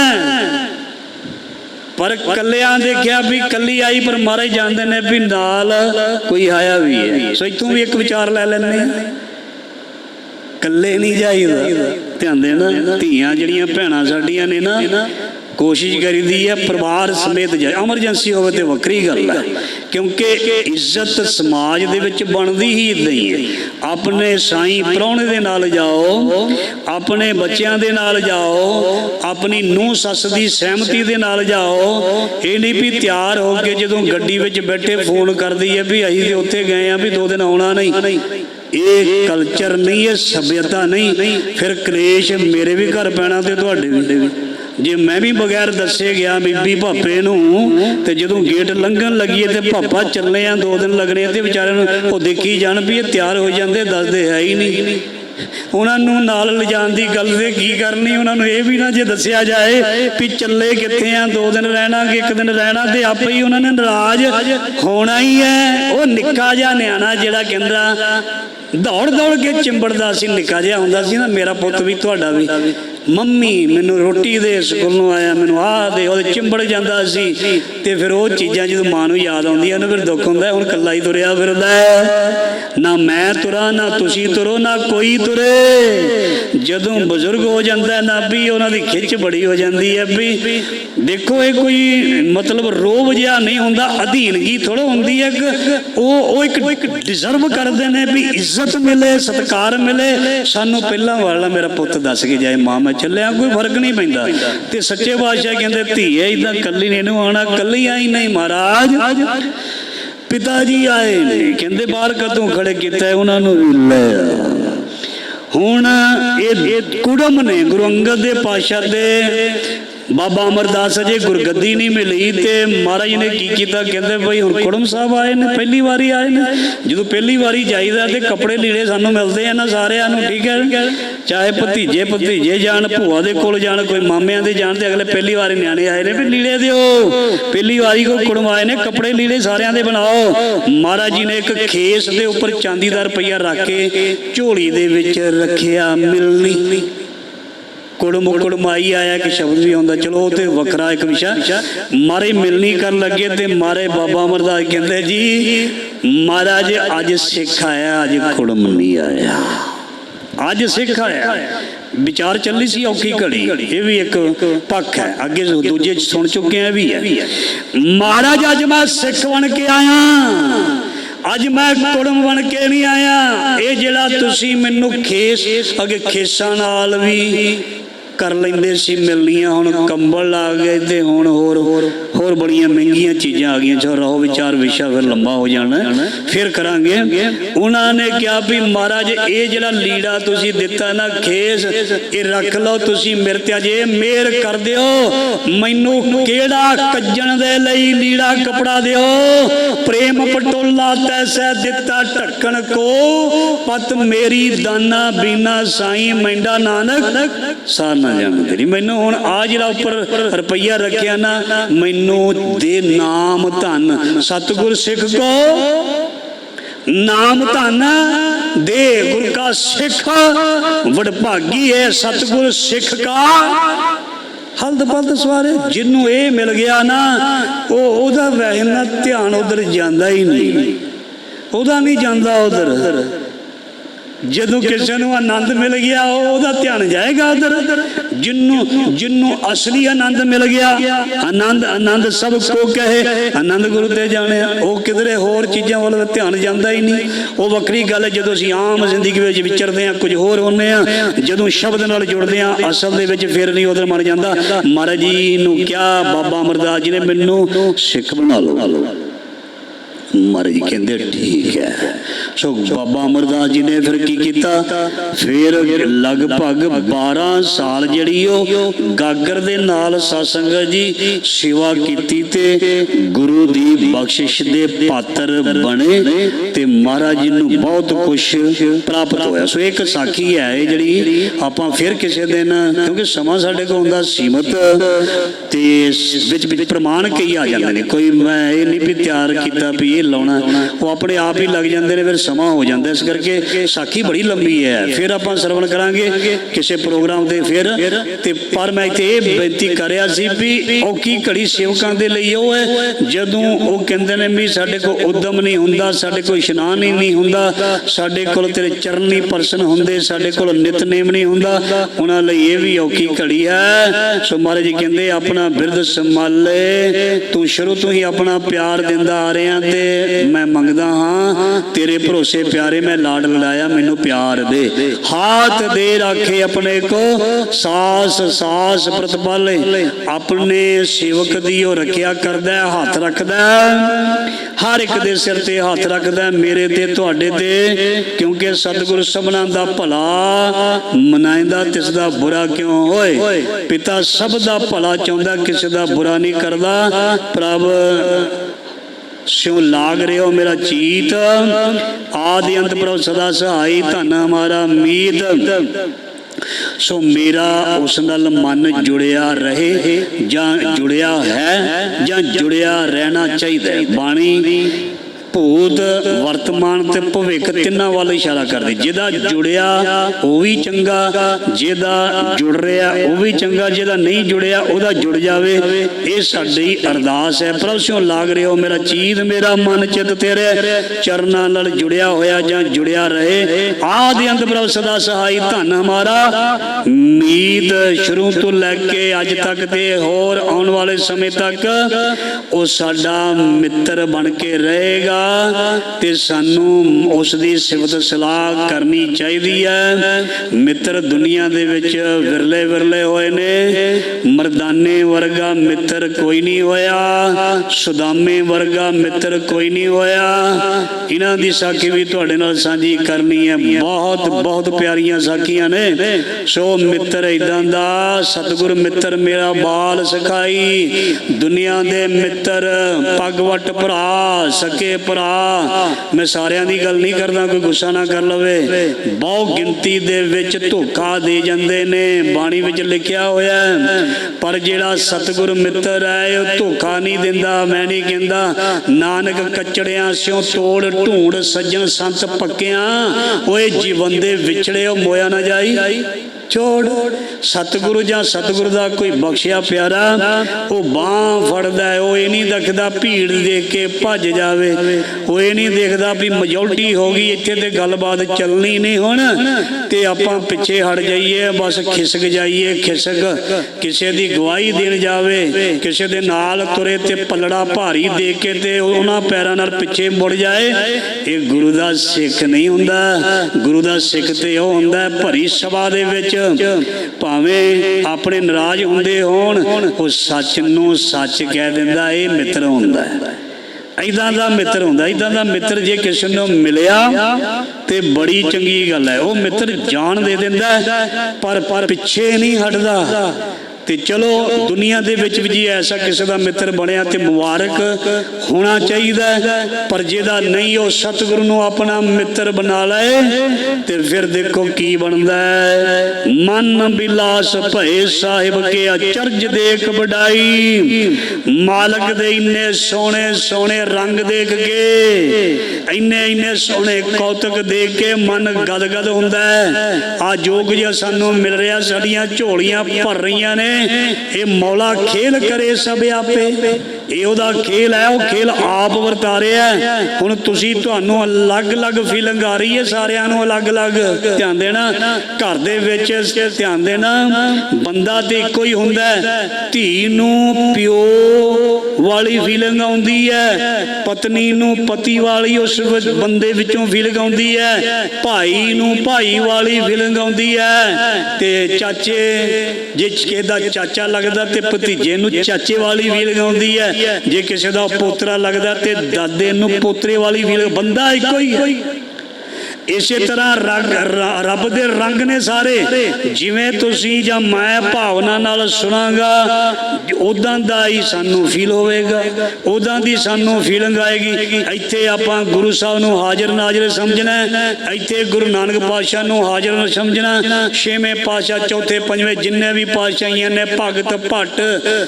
ਪਰ ਕੱਲਿਆਂ ਦੇਖਿਆ ਵੀ ਕੱਲੀ ਆਈ, ਪਰ ਮਾਰੇ ਜਾਂਦੇ ਨੇ ਵੀ ਨਾਲ ਕੋਈ ਆਇਆ ਵੀ ਹੈ। ਸੋ ਇਥੋਂ ਵੀ ਇੱਕ ਵਿਚਾਰ ਲੈ ਲੈਣੇ ਆ ਕੱਲੇ ਨਹੀਂ ਜਾਈਦਾ। ਧਿਆਨ ਦੇਣਾ, ਧੀਆਂ ਜਿਹੜੀਆਂ ਭੈਣਾਂ ਸਾਡੀਆਂ ਨੇ ਨਾ ਕੋਸ਼ਿਸ਼ ਕਰੀਦੀ ਹੈ ਪਰਿਵਾਰ ਸਮੇਤ ਜਾਏ ਐਮਰਜੈਂਸੀ ਹੋਵੇ ਤੇ ਵੱਖਰੀ ਗੱਲ ਹੈ। ਕਿਉਂਕਿ ਇੱਜ਼ਤ ਸਮਾਜ ਦੇ ਵਿੱਚ ਬਣਦੀ ਹੀ ਇਦਾਂ ਹੀ। ਹੈ। ਆਪਣੇ ਸਾਈਂ ਪ੍ਰਾਹੁਣੇ ਦੇ ਨਾਲ ਜਾਓ ਆਪਣੇ ਬੱਚਿਆਂ ਦੇ ਨਾਲ ਜਾਓ ਆਪਣੀ ਨੂੰਹ ਸੱਸ ਦੀ ਸਹਿਮਤੀ ਦੇ ਨਾਲ ਜਾਓ। ਇਹ ਨਹੀਂ ਵੀ ਤਿਆਰ ਹੋ ਕੇ ਜਦੋਂ ਗੱਡੀ ਵਿੱਚ ਬੈਠੇ ਫੋਨ ਕਰਦੀ ਹੈ ਵੀ ਅਸੀਂ ਤੇ ਉੱਥੇ ਗਏ ਆ ਵੀ ਦੋ ਦਿਨ ਆਉਣਾ ਨਹੀਂ। ਇਹ ਕਲਚਰ ਨਹੀਂ ਇਹ ਸਭਿਅਤਾ ਨਹੀਂ। ਫਿਰ ਕਲੇਸ਼ ਮੇਰੇ ਵੀ ਘਰ ਪੈਣਾ ਤੇ ਤੁਹਾਡੇ ਵੀ। ਜੇ ਮੈਂ ਵੀ ਬਗੈਰ ਦੱਸੇ ਗਿਆ ਬੀਬੀ ਭਾਪੇ ਨੂੰ, ਤੇ ਜਦੋਂ ਗੇਟ ਲੰਘਣ ਲੱਗੀਏ ਤੇ ਭਾਪਾ ਚੱਲੇ ਆ, ਦੋ ਦਿਨ ਲੱਗਣੇ ਤੇ ਵਿਚਾਰਿਆਂ ਨੂੰ, ਉਹ ਦੇਖੀ ਜਾਣ ਵੀ ਇਹ ਤਿਆਰ ਹੋ ਜਾਂਦੇ, ਦੱਸਦੇ ਹੈ ਹੀ ਨਹੀਂ। ਉਹਨਾਂ ਨੂੰ ਨਾਲ ਲਿਜਾਣ ਦੀ ਗੱਲ ਤੇ ਕੀ ਕਰਨੀ, ਉਹਨਾਂ ਨੂੰ ਇਹ ਵੀ ਨਾ ਜੇ ਦੱਸਿਆ ਜਾਏ ਵੀ ਚੱਲੇ ਕਿੱਥੇ ਆ, ਦੋ ਦਿਨ ਰਹਿਣਾ ਕਿ ਇੱਕ ਦਿਨ ਰਹਿਣਾ ਤੇ ਆਪੇ ਹੀ ਉਹਨਾਂ ਨੇ ਨਾਰਾਜ਼ ਹੋਣਾ ਹੀ ਹੈ। ਉਹ ਨਿੱਕਾ ਜਿਹਾ ਨਿਆਣਾ ਜਿਹੜਾ ਕਹਿੰਦਾ ਦੌੜ ਦੌੜ ਕੇ ਚਿੰਬੜਦਾ ਸੀ, ਨਿੱਕਾ ਜਿਹਾ ਹੁੰਦਾ ਸੀ ਨਾ, ਮੇਰਾ ਪੁੱਤ ਵੀ ਤੁਹਾਡਾ ਵੀ। ਮੰਮੀ, ਮੈਨੂੰ ਰੋਟੀ ਦੇ ਸਕੂਲੋਂ ਆਇਆ, ਮੈਨੂੰ ਆਹ ਦੇ, ਉਹਦੇ ਚਿੰਬੜ ਜਾਂਦਾ ਸੀ। ਤੇ ਫਿਰ ਉਹ ਚੀਜ਼ਾਂ ਜਦੋਂ ਮਾਂ ਨੂੰ ਯਾਦ ਆਉਂਦੀਆਂ ਨੇ, ਫਿਰ ਦੁੱਖ ਹੁੰਦਾ, ਹੁਣ ਕੱਲਾ ਹੀ ਤੁਰਿਆ ਫਿਰਦਾ ਨਾ ਮੈਂ ਤੁਰਾਂ, ਨਾ ਤੁਸੀਂ ਤੁਰੋ, ਨਾ ਕੋਈ ਤੁਰੇ। ਜਦੋਂ ਬਜ਼ੁਰਗ ਹੋ ਜਾਂਦਾ ਹੈ ਉਹਨਾਂ ਦੀ ਖਿੱਚ ਬੜੀ ਹੋ ਜਾਂਦੀ ਹੈ ਵੀ ਦੇਖੋ, ਇਹ ਕੋਈ ਮਤਲਬ ਰੋਬ ਜਿਹਾ ਨਹੀਂ ਹੁੰਦਾ, ਅਧੀਨਗੀ ਥੋੜਾ ਹੁੰਦੀ ਹੈ ਉਹ ਉਹ ਇੱਕ ਡਿਜ਼ਰਵ ਕਰਦੇ ਨੇ ਵੀ ਇੱਜ਼ਤ ਮਿਲੇ, ਸਤਿਕਾਰ ਮਿਲੇ। ਸਾਨੂੰ ਪਹਿਲਾਂ ਵਾਲਾ ਮੇਰਾ ਪੁੱਤ ਦੱਸ ਕੇ ਜਾਏ, ਮਾਂ, ਮੈਂ ਚੱਲਿਆ, ਕੋਈ ਫ਼ਰਕ ਨਹੀਂ ਪੈਂਦਾ। ਤੇ ਸੱਚੇ ਬਾਦਸ਼ਾਹ ਕਹਿੰਦੇ ਧੀਏ ਇਦਾਂ ਕੱਲੀ ਨੇ ਇਹਨੂੰ ਆਉਣਾ, ਕੱਲੀ ਆਈ ਨਹੀਂ ਮਹਾਰਾਜ। ਪਿਤਾ ਜੀ ਆਏ ਨੇ। ਕਹਿੰਦੇ, ਬਾਹਰ ਕਦੋਂ ਖੜੇ ਕੀਤਾ ਉਹਨਾਂ ਨੂੰ ਲੈ ਹੁਣ ਇਹ ਇਹ ਕੁੜਮ ਨੇ ਗੁਰੂ ਅੰਗਦ ਦੇ ਪਾਸ਼ਾ ਦੇ ਬਾਬਾ ਅਮਰਦਾਸ ਅਜੇ ਗੁਰਗੱਦੀ ਨਹੀਂ ਮਿਲੀ ਤੇ ਮਹਾਰਾਜ ਨੇ ਕੀ ਕੀਤਾ? ਕਹਿੰਦੇ ਬਈ ਹੁਣ ਕੁੜਮ ਸਾਹਿਬ ਆਏ ਨੇ, ਪਹਿਲੀ ਵਾਰੀ ਆਏ ਨੇ। ਜਦੋਂ ਪਹਿਲੀ ਵਾਰੀ ਜਾਈਦਾ ਤੇ ਕੱਪੜੇ ਲੀੜੇ ਸਾਨੂੰ ਮਿਲਦੇ ਆ ਨਾ ਸਾਰਿਆਂ ਨੂੰ, ਠੀਕ ਹੈ? ਚਾਹੇ ਭਤੀਜੇ ਭਤੀਜੇ ਜਾਣ, ਭੂਆ ਦੇ ਕੋਲ ਜਾਣ, ਕੋਈ ਮਾਮਿਆਂ ਦੇ ਜਾਣ ਤੇ ਅਗਲੇ ਪਹਿਲੀ ਵਾਰੀ ਨਿਆਣੇ ਆਏ ਨੇ, ਵੀ ਲੀੜੇ ਦਿਓ। ਪਹਿਲੀ ਵਾਰੀ ਕੋਈ ਕੁੜਮ ਆਏ ਨੇ, ਕੱਪੜੇ ਲੀੜੇ ਸਾਰਿਆਂ ਦੇ ਬਣਾਓ। ਮਹਾਰਾਜ ਜੀ ਨੇ ਇੱਕ ਖੇਸ ਦੇ ਉੱਪਰ ਚਾਂਦੀ ਦਾ ਰੁਪਈਆ ਰੱਖ ਕੇ ਝੋਲੀ ਦੇ ਵਿੱਚ ਰੱਖਿਆ ਮਿਲਣੀ। ਕੁੜਮ ਕੁੜਮਾਈ ਆਇਆ ਕਿ ਸ਼ਬਦ ਵੀ ਆਉਂਦਾ। ਚਲੋ ਉਹ ਤੇ ਵੱਖਰਾ ਇੱਕ ਵਿਸ਼ਾ। ਮਾਰੇ ਮਿਲਣੀ ਕਰਨ ਲੱਗੇ ਤੇ ਮਾਰੇ ਬਾਬਾ ਅਮਰਦਾਸ ਕਹਿੰਦੇ ਜੀ, ਮਹਾਰਾਜ, ਅੱਜ ਸਿੱਖ ਆਇਆ, ਅੱਜ ਕੁੜਮ ਨਹੀਂ ਆਇਆ। ਅੱਜ ਸਿੱਖ ਆਇਆ। ਵਿਚਾਰ ਚੱਲੀ ਸੀ ਔਖੀ ਘੜੀ। ਇਹ ਵੀ ਇੱਕ ਪੱਖ ਹੈ। ਅੱਗੇ ਦੂਜੇ ਸੁਣ ਚੁੱਕੇ ਆ ਵੀ ਹੈ। ਮਹਾਰਾਜ, ਅੱਜ ਮੈਂ ਸਿੱਖ ਬਣ ਕੇ ਆਇਆ। ਅੱਜ ਮੈਂ ਕੁੜਮ ਬਣ ਕੇ ਨਹੀਂ ਆਇਆ। ਇਹ ਜਿਹੜਾ ਤੁਸੀਂ ਮੈਨੂੰ ਖੇਸ, ਅਗੇ ਖੇਸਾਂ ਨਾਲ ਵੀ ਕਰ ਲੈਂਦੇ ਸੀ, ਮਿਲਣੀਆਂ ਹੁਣ ਕੰਬਲ ਆ ਗਏ ਤੇ ਹੁਣ ਹੋਰ ਹੋਰ ਬੜੀਆਂ ਮਹਿੰਗੀਆਂ ਚੀਜ਼ਾਂ ਆ ਗਈਆਂ। ਜੋ ਰਹੋ ਵਿਚਾਰ, ਵਿਸ਼ਾ ਫਿਰ ਲੰਬਾ ਹੋ ਜਾਣਾ। ਫਿਰ ਕਰਾਂਗੇ। ਉਹਨਾਂ ਨੇ ਕਿਹਾ ਵੀ ਮਹਾਰਾਜ, ਇਹ ਜਿਹੜਾ ਲੀੜਾ ਤੁਸੀਂ ਦਿੱਤਾ ਨਾ ਖੇਸ, ਇਹ ਰੱਖ ਲਓ ਤੁਸੀਂ ਮੇਰੇ ਤੇ। ਅਜੇ ਮਿਹਰ ਕਰ ਦਿਓ। ਮੈਨੂੰ ਕਿਹੜਾ ਕੱਜਣ ਦੇ ਲਈ ਲੀੜਾ ਕਪੜਾ ਦਿਓ? ਪ੍ਰੇਮ ਪਟੋਲਾ ਤੈਸੈ ਦਿੱਤਾ ਢੱਕਣ ਕੋ। ਪਤ ਮੇਰੀ ਦਾਨਾ ਬੀਨਾ ਸਾਈ, ਮੈਂਡਾ ਨਾਨਕ, ਸਾਨ ਨਾ ਜਾਣ ਤੇਰੀ ਮੈਨੂੰ ਹੁਣ ਆ ਜਿਹੜਾ ਉੱਪਰ ਰੁਪਈਆ ਰੱਖਿਆ ਨਾ, ਮੈਨੂੰ ਦੇ ਨਾਮ ਧਨ। ਸਤਿਗੁਰ ਸਿੱਖ ਕੋ ਨਾਮ ਧਨ ਦੇ, ਗੁਰ ਕਾ ਸਿੱਖ ਵਡਭਾਗੀ ਹੈ ਸਤਿਗੁਰ ਸਿੱਖ ਕਾ। ਹਲਦ ਬਲਦ ਸਵਾਰੇ ਜਿਹਨੂੰ ਇਹ ਮਿਲ ਗਿਆ ਨਾ, ਉਹ ਉਹਦਾ ਵੈਸੇ ਨਾ ਧਿਆਨ ਉਧਰ ਜਾਂਦਾ ਹੀ ਨਹੀਂ। ਉਹਦਾ ਨਹੀਂ ਜਾਂਦਾ ਉਧਰ। ਜਦੋਂ ਕਿਸੇ ਨੂੰ ਆਨੰਦ ਮਿਲ ਗਿਆ ਉਹ- ਉਹਦਾ ਧਿਆਨ ਜਾਏਗਾ ਉਧਰ। ਜਿੰਨੂੰ ਜਿੰਨੂੰ ਅਸਲੀ ਆਨੰਦ ਮਿਲ ਗਿਆ ਆਨੰਦ ਆਨੰਦ ਸਭ ਕੋ ਕਹੇ ਆਨੰਦ ਗੁਰੂ ਤੇ ਜਾਣਿਆ। ਉਹ ਕਿਧਰੇ ਹੋਰ ਚੀਜ਼ਾਂ ਵੱਲ ਧਿਆਨ ਜਾਂਦਾ ਹੀ ਨਹੀਂ। ਉਹ ਵੱਖਰੀ ਗੱਲ ਜਦੋਂ ਅਸੀਂ ਆਮ ਜ਼ਿੰਦਗੀ ਵਿੱਚ ਵਿਚਰਦੇ ਹਾਂ ਕੁਝ ਹੋਰ ਹੁੰਨੇ ਆ ਜਦੋਂ ਸ਼ਬਦ ਨਾਲ ਜੁੜਦੇ ਆ ਅਸਲ ਦੇ ਵਿੱਚ ਫਿਰ ਨਹੀਂ ਉਧਰ ਮਨ ਜਾਂਦਾ। ਮਹਾਰਾਜ ਜੀ ਨੂੰ ਕਿਹਾ ਬਾਬਾ ਅਮਰਦਾਸ ਜੀ ਨੇ ਮੈਨੂੰ ਸਿੱਖ ਬਣਾ ਲਓ। ਮਹਾਰਾਜ ਕਹਿੰਦੇ ਠੀਕ ਹੈ। ਸੋ ਬਾਬਾ ਅਮਰਦਾਸ ਜੀ ਨੇ ਫਿਰ ਕੀ ਕੀਤਾ? ਫਿਰ ਲਗਭਗ 12 ਸਾਲ ਜਿਹੜੀ ਉਹ ਗਾਗਰ ਦੇ ਨਾਲ ਸਤਸੰਗਤ ਜੀ ਸੇਵਾ ਕੀਤੀ ਤੇ ਗੁਰੂ ਦੀ ਬਖਸ਼ਿਸ਼ ਦੇ ਪਾਤਰ ਬਣੇ ਤੇ ਮਹਾਰਾਜ ਜੀ ਨੂੰ ਬਹੁਤ ਕੁਝ ਪ੍ਰਾਪਤ ਹੋਇਆ। ਸੋ ਇੱਕ ਸਾਖੀ ਹੈ ਇਹ ਜਿਹੜੀ ਆਪਾਂ ਫਿਰ ਕਿਸੇ ਦਿਨ, ਕਿਉਂਕਿ ਸਮਾਂ ਸਾਡੇ ਕੋਲ ਹੁੰਦਾ ਸੀਮਤ ਤੇ ਵਿੱਚ ਵਿੱਚ ਪ੍ਰਮਾਣ ਕਈ ਆ ਜਾਂਦੇ ਨੇ। ਕੋਈ ਮੈਂ ਇਹ ਨਹੀਂ ਵੀ ਤਿਆਰ ਕੀਤਾ ਵੀ ਇਹ ਲਾਉਣਾ, ਉਹ ਆਪਣੇ ਆਪ ਹੀ ਲੱਗ ਜਾਂਦੇ ਨੇ, ਫਿਰ ਸਮਾਂ ਹੋ ਜਾਂਦਾ। ਇਸ ਕਰਕੇ ਸਾਖੀ ਬੜੀ ਲੰਬੀ ਹੈ। ਫਿਰ ਆਪਾਂ ਸਰਵਣ ਕਰਾਂਗੇ ਕਿਸੇ ਪ੍ਰੋਗਰਾਮ ਤੇ ਫਿਰ। ਤੇ ਪਰ ਮੈਂ ਇੱਥੇ ਇਹ ਬੇਨਤੀ ਕਰਿਆ ਸੀ ਵੀ ਔਖੀ ਘੜੀ ਸੇਵਕਾਂ ਦੇ ਲਈ ਉਹ ਹੈ, ਜਦੋਂ ਉਹ ਕਹਿੰਦੇ ਨੇ ਵੀ ਸਾਡੇ ਕੋਲ ਉਦਮ ਨਹੀਂ ਹੁੰਦਾ, ਸਾਡੇ ਕੋਲ ਇਸ਼ਨਾਨ ਹੀ ਨਹੀਂ ਹੁੰਦਾ, ਸਾਡੇ ਕੋਲ ਤੇਰੇ ਚਰਨ ਨਹੀਂ ਪਰਸਨ ਹੁੰਦੇ, ਸਾਡੇ ਕੋਲ ਨਿਤਨੇਮ ਨਹੀਂ ਹੁੰਦਾ, ਉਹਨਾਂ ਲਈ ਇਹ ਵੀ ਔਖੀ ਘੜੀ ਹੈ। ਸੋ ਮਹਾਰਾਜ ਜੀ ਕਹਿੰਦੇ, ਆਪਣਾ ਬਿਰਧ ਸੰਭਾਲੇ, ਤੂੰ ਸ਼ੁਰੂ ਤੋਂ ਹੀ ਆਪਣਾ ਪਿਆਰ ਦਿੰਦਾ ਆ ਰਿਹਾ ਤੇ ਮੈਂ ਮੰਗਦਾ ਹਾਂ, ਤੇਰੇ ਭਰੋਸੇ ਪਿਆਰੇ ਮੈਂ ਲਾਡ ਲੜਾਇਆ, ਮੈਨੂੰ ਪਿਆਰ ਦੇ। ਹਾਥ ਦੇ ਰੱਖੇ ਆਪਣੇ ਕੋ, ਸਾਸ ਸਾਸ ਪ੍ਰਤਪਾਲੇ ਆਪਣੇ ਸੇਵਕ ਦੀ ਉਹ ਰੱਖਿਆ ਕਰਦਾ, ਹੱਥ ਰੱਖਦਾ। ਹਰ ਇੱਕ ਦੇ ਸਿਰ ਤੇ ਹੱਥ ਰੱਖਦਾ, ਮੇਰੇ ਤੇ, ਤੁਹਾਡੇ ਤੇ। ਕਿਉਂਕਿ ਸਤਿਗੁਰ ਸਭਨਾ ਦਾ ਭਲਾ ਮਨਾਇਂਦਾ ਤਿਸ ਦਾ ਬੁਰਾ ਕਿਉਂ ਹੋਏ? ਪਿਤਾ ਸਭ ਦਾ ਭਲਾ ਚਾਹੁੰਦਾ, ਕਿਸੇ ਦਾ ਬੁਰਾ ਨਹੀਂ ਕਰਦਾ। ਪ੍ਰਭ ਸਿਉ ਲਾਗ ਰਿਓ ਮੇਰਾ ਚੀਤ ਆਦਿ ਅੰਤ ਪ੍ਰਭ ਸਦਾ ਸਹਾਈ ਧਨ ਹਮਾਰਾ ਮੀਤ ਸੋ ਮੇਰਾ ਉਸ ਨਾਲ ਮਨ ਜੁੜਿਆ ਰਹੇ ਜਾਂ ਜੁੜਿਆ ਹੈ ਜਾਂ ਜੁੜਿਆ ਰਹਿਣਾ ਚਾਹੀਦਾ ਬਾਣੀ ਭੂਤ, ਵਰਤਮਾਨ ਤੇ ਭਵਿੱਖ ਤਿੰਨਾਂ ਵੱਲ ਇਸ਼ਾਰਾ ਕਰਦੀ। ਜਿਹਦਾ ਜੁੜਿਆ, ਉਹ ਵੀ ਚੰਗਾ, ਜਿਹਦਾ ਜੁੜ ਰਿਹਾ, ਉਹ ਵੀ ਚੰਗਾ, ਜਿਹਦਾ ਨਹੀਂ ਜੁੜਿਆ, ਉਹਦਾ ਜੁੜ ਜਾਵੇ। ਇਹ ਸਾਡੀ ਅਰਦਾਸ ਹੈ। ਪ੍ਰਭੂ ਸਿਓ ਲਾਗ ਰਿਓ ਮੇਰਾ ਚੀਤ, ਮੇਰਾ ਮਨ ਚਿਤ ਤੇਰੇ ਚਰਨਾਂ ਨਾਲ ਜੁੜਿਆ ਹੋਇਆ ਜਾਂ ਜੁੜਿਆ ਰਹੇ। ਆਦਿ ਅੰਤ ਪ੍ਰਭੂ ਸਦਾ ਸਹਾਈ ਧਨ ਹਮਾਰਾ। ਮੀਤ ਸ਼ੁਰੂ ਤੋਂ ਲੈ ਕੇ ਅੱਜ ਤੱਕ ਤੇ ਹੋਰ ਆਉਣ ਵਾਲੇ ਸਮੇਂ ਤੱਕ ਉਹ ਸਾਡਾ ਮਿੱਤਰ ਬਣ ਕੇ ਰਹੇਗਾ ਤੇ ਸਾਨੂੰ ਉਸ ਦੀ ਸਿਫਤ ਸਲਾਹ ਕਰਨੀ ਚਾਹੀਦੀ ਹੈ। ਮਿੱਤਰ ਦੁਨੀਆ ਦੇ ਵਿੱਚ ਵਿਰਲੇ ਵਿਰਲੇ ਹੋਏ ਨੇ। ਮਰਦਾਨੇ ਵਰਗਾ ਮਿੱਤਰ ਕੋਈ ਨਹੀਂ ਹੋਇਆ। ਸੁਦਾਮੇ ਵਰਗਾ ਮਿੱਤਰ ਕੋਈ ਨਹੀਂ ਹੋਇਆ। ਇਹਨਾਂ ਦੀ ਸਾਖੀ ਵੀ ਤੁਹਾਡੇ ਨਾਲ ਸਾਂਝੀ ਕਰਨੀ ਹੈ। ਬਹੁਤ ਬਹੁਤ ਪਿਆਰੀਆਂ ਸਾਖੀਆਂ ਨੇ। ਸੋ ਮਿੱਤਰ ਇਦਾਂ ਦਾ, ਸਤਿਗੁਰ ਮਿੱਤਰ ਮੇਰਾ ਬਾਲ ਸਿਖਾਈ। ਦੁਨੀਆ ਦੇ ਮਿੱਤਰ ਪਗਵਟ ਭਰਾ, ਸਕੇ ਭਰਾ। ਮੈਂ ਸਾਰਿਆਂ ਦੀ ਗੱਲ ਨਹੀਂ ਕਰਦਾ, ਕੋਈ ਗੁੱਸਾ ਨਾ ਕਰ ਲਵੇ। ਬਹੁ ਗਿਣਤੀ ਦੇ ਵਿੱਚ ਧੋਖਾ ਦੇ ਜਾਂਦੇ ਨੇ, ਬਾਣੀ ਵਿੱਚ ਲਿਖਿਆ ਹੋਇਆ ਪਰ ਜਿਹੜਾ ਸਤਿਗੁਰ ਮਿੱਤਰ ਹੈ ਉਹ ਧੋਖਾ ਨਹੀਂ ਦਿੰਦਾ, ਮੈਂ ਨਹੀਂ ਕਹਿੰਦਾ। ਨਾਨਕ ਕੱਚੜਿਆਂ ਸਿਓ ਤੋੜ, ਢੂੰਡ ਸੱਜਣ ਸੰਤ ਪੱਕਿਆਂ, ਓਏ ਜੀਵਨ ਦੇ ਵਿਛੜੇ, ਉਹ ਮੋਇਆ ਨਾ ਜਾਈ। ਛੋੜ ਸਤਿਗੁਰੂ ਜਾਂ ਸਤਿਗੁਰੂ ਦਾ ਕੋਈ ਬਖਸ਼ਿਆ ਪਿਆਰਾ ਉਹ ਬਾਹ ਫੜਦਾ ਹੈ, ਉਹ ਇਹ ਨਹੀਂ ਦੇਖਦਾ ਭੀੜ ਦੇਖ ਕੇ ਭੱਜ ਜਾਵੇ। ਉਹ ਇਹ ਨਹੀਂ ਦੇਖਦਾ ਵੀ ਮੈਜੋਰਟੀ ਹੋ ਗਈ ਇੱਥੇ ਤੇ ਗੱਲਬਾਤ ਚੱਲਣੀ ਨਹੀਂ ਹੁਣ ਤੇ ਆਪਾਂ ਪਿੱਛੇ ਹਟ ਜਾਈਏ ਬਸ ਖਿਸਕ ਜਾਈਏ ਖਿਸਕ। ਕਿਸੇ ਦੀ ਗਵਾਹੀ ਦੇਣ ਜਾਵੇ ਕਿਸੇ ਦੇ ਨਾਲ ਤੁਰੇ ਤੇ ਪੱਲੜਾ ਭਾਰੀ ਦੇ ਕੇ ਤੇ ਉਹਨਾਂ ਪੈਰਾਂ ਨਾਲ ਪਿੱਛੇ ਮੁੜ ਜਾਏ ਇਹ ਗੁਰੂ ਦਾ ਸਿੱਖ ਨਹੀਂ ਹੁੰਦਾ। ਗੁਰੂ ਦਾ ਸਿੱਖ ਤੇ ਉਹ ਹੁੰਦਾ ਭਰੀ ਸਭਾ ਦੇ ਵਿੱਚ ਭਾਵੇਂ ਆਪਣੇ ਨਾਰਾਜ਼ ਹੁੰਦੇ ਹੋਣ, ਉਹ ਸੱਚ ਨੂੰ ਸੱਚ ਕਹਿ ਦਿੰਦਾ, ਇਹ ਮਿੱਤਰ ਹੁੰਦਾ ਹੈ। ਇਦਾਂ ਦਾ ਮਿੱਤਰ ਹੁੰਦਾ ਇਦਾਂ ਦਾ ਮਿੱਤਰ ਜੇ ਕਿਸੇ ਨੂੰ ਮਿਲਿਆ ਤੇ ਬੜੀ ਚੰਗੀ ਗੱਲ ਹੈ। ਉਹ ਮਿੱਤਰ ਜਾਨ ਦੇ ਦਿੰਦਾ ਪਰ ਪਿੱਛੇ ਨਹੀਂ ਹਟਦਾ। ਤੇ ਚਲੋ, ਦੁਨੀਆ ਦੇ ਵਿੱਚ ਵੀ ਜੀ ਐਸਾ ਕਿਸੇ ਦਾ ਮਿੱਤਰ ਬਣਿਆ ਤੇ ਮੁਬਾਰਕ ਹੋਣਾ ਚਾਹੀਦਾ ਪਰ ਜਿਹਦਾ ਨਹੀਂ, ਉਹ ਸਤਿਗੁਰੂ ਨੂੰ ਆਪਣਾ ਮਿੱਤਰ ਬਣਾ ਲਏ ਤੇ ਫਿਰ ਦੇਖੋ ਕੀ ਬਣਦਾ ਹੈ। ਮਨ ਬਿਲਾਸ ਭਏ ਸਾਹਿਬ ਕੇ ਅਚਰਜ ਦੇਖ ਵਡਾਈ ਮਾਲਕ ਦੇ ਇੰਨੇ ਸੋਹਣੇ ਸੋਹਣੇ ਰੰਗ ਦੇਖ ਕੇ, ਇੰਨੇ ਇੰਨੇ ਸੋਹਣੇ ਕੌਤਕ ਦੇਖ ਕੇ ਮਨ ਗਦਗਦ ਹੁੰਦਾ ਹੈ। ਆ ਜੋਗ ਜਿਹਾ ਸਾਨੂੰ ਮਿਲ ਰਿਹਾ, ਸਾਡੀਆਂ ਝੋਲੀਆਂ ਭਰ ਰਹੀਆਂ ਨੇ। ਇਹ ਮੌਲਾ ਖੇਲ ਕਰੇ ਸਭ ਆਪੇ। ਇਹ ਉਹਦਾ ਖੇਲ ਹੈ, ਉਹ ਖੇਲ ਆਪ ਵਰਤਾ ਰਿਹਾ ਹੁਣ ਤੁਸੀਂ ਤੁਹਾਨੂੰ ਅਲੱਗ-ਅਲੱਗ ਫੀਲਿੰਗ ਆ ਰਹੀ ਹੈ, ਸਾਰਿਆਂ ਨੂੰ ਅਲੱਗ-ਅਲੱਗ। ਧਿਆਨ ਦੇਣਾ, ਘਰ ਦੇ ਵਿੱਚ ਧਿਆਨ ਦੇਣਾ, ਬੰਦਾ ਤੇ ਇੱਕੋ ਹੀ ਹੁੰਦਾ ਧੀ ਨੂੰ ਪਿਓ ਵਾਲੀ ਫੀਲਿੰਗ ਆਉਂਦੀ ਹੈ, ਪਤਨੀ ਨੂੰ ਪਤੀ ਵਾਲੀ ਉਸ ਬੰਦੇ ਵਿੱਚੋਂ ਫੀਲਿੰਗ ਆਉਂਦੀ ਹੈ, ਭਾਈ ਨੂੰ ਭਾਈ ਵਾਲੀ ਫੀਲਿੰਗ ਆਉਂਦੀ ਹੈ। ਤੇ ਚਾਚੇ, ਜੇ ਕਿਸੇ ਦਾ ਚਾਚਾ ਲੱਗਦਾ ਤੇ ਭਤੀਜੇ ਨੂੰ ਚਾਚੇ ਵਾਲੀ ਫੀਲਿੰਗ ਆਉਂਦੀ ਹੈ। ਜੇ ਕਿਸੇ ਦਾ ਪੋਤਰਾ ਲੱਗਦਾ ਤੇ ਦਾਦੇ ਨੂੰ ਪੋਤਰੇ ਵਾਲੀ ਫੀਲਿੰਗ ਬੰਦਾ ਇੱਕੋ ਹੀ ਹੈ। ਇਸੇ ਤਰ੍ਹਾਂ ਰੰਗ ਰੱਬ ਦੇ ਰੰਗ ਨੇ ਸਾਰੇ। ਜਿਵੇਂ ਤੁਸੀਂ ਜਾਂ ਮੈਂ ਭਾਵਨਾ ਨਾਲ ਸੁਣਾਂਗਾ ਉਦਾਂ ਦਾ ਹੀ ਸਾਨੂੰ ਫੀਲ ਹੋਵੇਗਾ। ਉਦਾਂ ਦੀ ਸਾਨੂੰ ਫੀਲਿੰਗ ਆਏਗੀ। ਇੱਥੇ ਆਪਾਂ ਗੁਰੂ ਸਾਹਿਬ ਨੂੰ ਹਾਜ਼ਰ ਨਾਜ਼ਰ ਸਮਝਣਾ ਇੱਥੇ ਗੁਰੂ ਨਾਨਕ ਪਾਤਸ਼ਾਹ ਨੂੰ ਹਾਜ਼ਰ ਸਮਝਣਾ ਛੇਵੇਂ ਪਾਤਸ਼ਾਹ, ਚੌਥੇ, ਪੰਜਵੇਂ ਜਿੰਨੇ ਵੀ ਪਾਤਸ਼ਾਹੀਆਂ ਨੇ, ਭਗਤ, ਭੱਟ,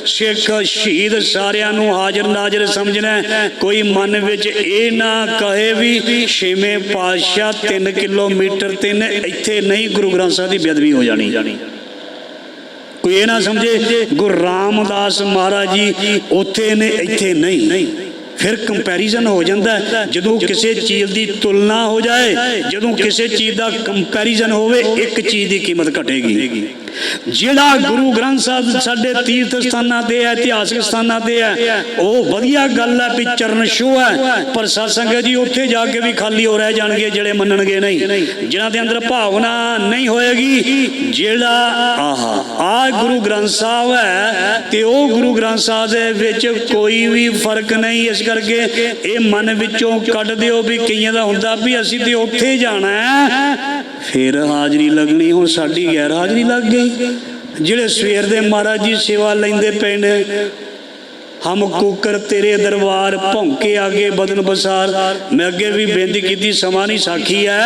ਸਿੱਖ, ਸ਼ਹੀਦ ਸਾਰਿਆਂ ਨੂੰ ਹਾਜ਼ਰ ਨਾਜ਼ਰ ਸਮਝਣਾ ਕੋਈ ਮਨ ਵਿੱਚ ਇਹ ਨਾ ਕਹੇ ਵੀ ਛੇਵੇਂ ਪਾਤਸ਼ਾਹ 3 ਕਿਲੋਮੀਟਰ ਤਿੰਨ ਇੱਥੇ ਨਹੀਂ ਗੁਰੂ ਗ੍ਰੰਥ ਸਾਹਿਬ ਦੀ ਬੇਅਦਬੀ ਹੋ ਜਾਣੀ। ਕੋਈ ਇਹ ਨਾ ਸਮਝੇ, ਗੁਰੂ ਰਾਮਦਾਸ ਮਹਾਰਾਜ ਜੀ ਉੱਥੇ ਨੇ, ਇੱਥੇ ਨਹੀਂ। ਫਿਰ ਕੰਪੈਰੀਜ਼ਨ ਹੋ ਜਾਂਦਾ ਜਦੋਂ ਕਿਸੇ ਚੀਜ਼ ਦੀ ਤੁਲਨਾ ਹੋ ਜਾਏ, ਜਦੋਂ ਕਿਸੇ ਚੀਜ਼ ਦਾ ਕੰਪੈਰੀਜ਼ਨ ਹੋਵੇ, ਇੱਕ ਚੀਜ਼ ਦੀ ਕੀਮਤ ਘਟੇਗੀ। ਜਿਹੜਾ ਗੁਰੂ ਗ੍ਰੰਥ ਸਾਹਿਬ ਸਾਡੇ ਤੀਰਥ ਸਥਾਨਾਂ ਤੇ ਹੈ, ਇਤਿਹਾਸਕ ਸਥਾਨਾਂ ਤੇ ਹੈ, ਉਹ ਵਧੀਆ ਗੱਲ ਹੈ ਵੀ ਚਰਨ ਛੋਹ ਹੈ, ਪਰ ਸਾਧ ਸੰਗਤ ਜੀ ਉੱਥੇ ਜਾ ਕੇ ਵੀ ਖਾਲੀ ਹੋ ਰਹਿ ਜਾਣਗੇ ਜਿਹੜੇ ਮੰਨਣਗੇ ਨਹੀਂ। ਜਿਨ੍ਹਾਂ ਦੇ ਅੰਦਰ ਭਾਵਨਾ ਨਹੀਂ ਹੋਏਗੀ, ਜਿਹੜਾ ਆਹਾ ਆ ਗੁਰੂ ਗ੍ਰੰਥ ਸਾਹਿਬ ਹੈ ਤੇ ਉਹ ਗੁਰੂ ਗ੍ਰੰਥ ਸਾਹਿਬ ਦੇ ਵਿੱਚ ਕੋਈ ਵੀ ਫ਼ਰਕ ਨਹੀਂ ਇਸ ਕਰਕੇ ਇਹ ਮਨ ਵਿੱਚੋਂ ਕੱਢ ਦਿਓ ਵੀ ਕਈਆਂ ਦਾ ਹੁੰਦਾ ਵੀ ਅਸੀਂ ਤੇ ਉੱਥੇ ਜਾਣਾ ਹੈ। ਫਿਰ ਹਾਜ਼ਰੀ ਲੱਗਣੀ ਹੁਣ ਸਾਡੀ ਗੈਰ ਹਾਜ਼ਰੀ ਲੱਗ ਗਈ। ਜਿਹੜੇ ਸਵੇਰ ਦੇ ਮਹਾਰਾਜ ਜੀ ਸੇਵਾ ਲੈਂਦੇ ਪਏ ਨੇ ਹਮ ਕੂਕਰ ਤੇਰੇ ਦਰਬਾਰ ਭੌਂਕੇ ਆਗੇ ਬਦਨ ਬਸਾਰ। ਮੈਂ ਅੱਗੇ ਵੀ ਬੇਨਤੀ ਕੀਤੀ ਸਮਾਂ ਨਹੀਂ ਸਾਖੀ ਹੈ।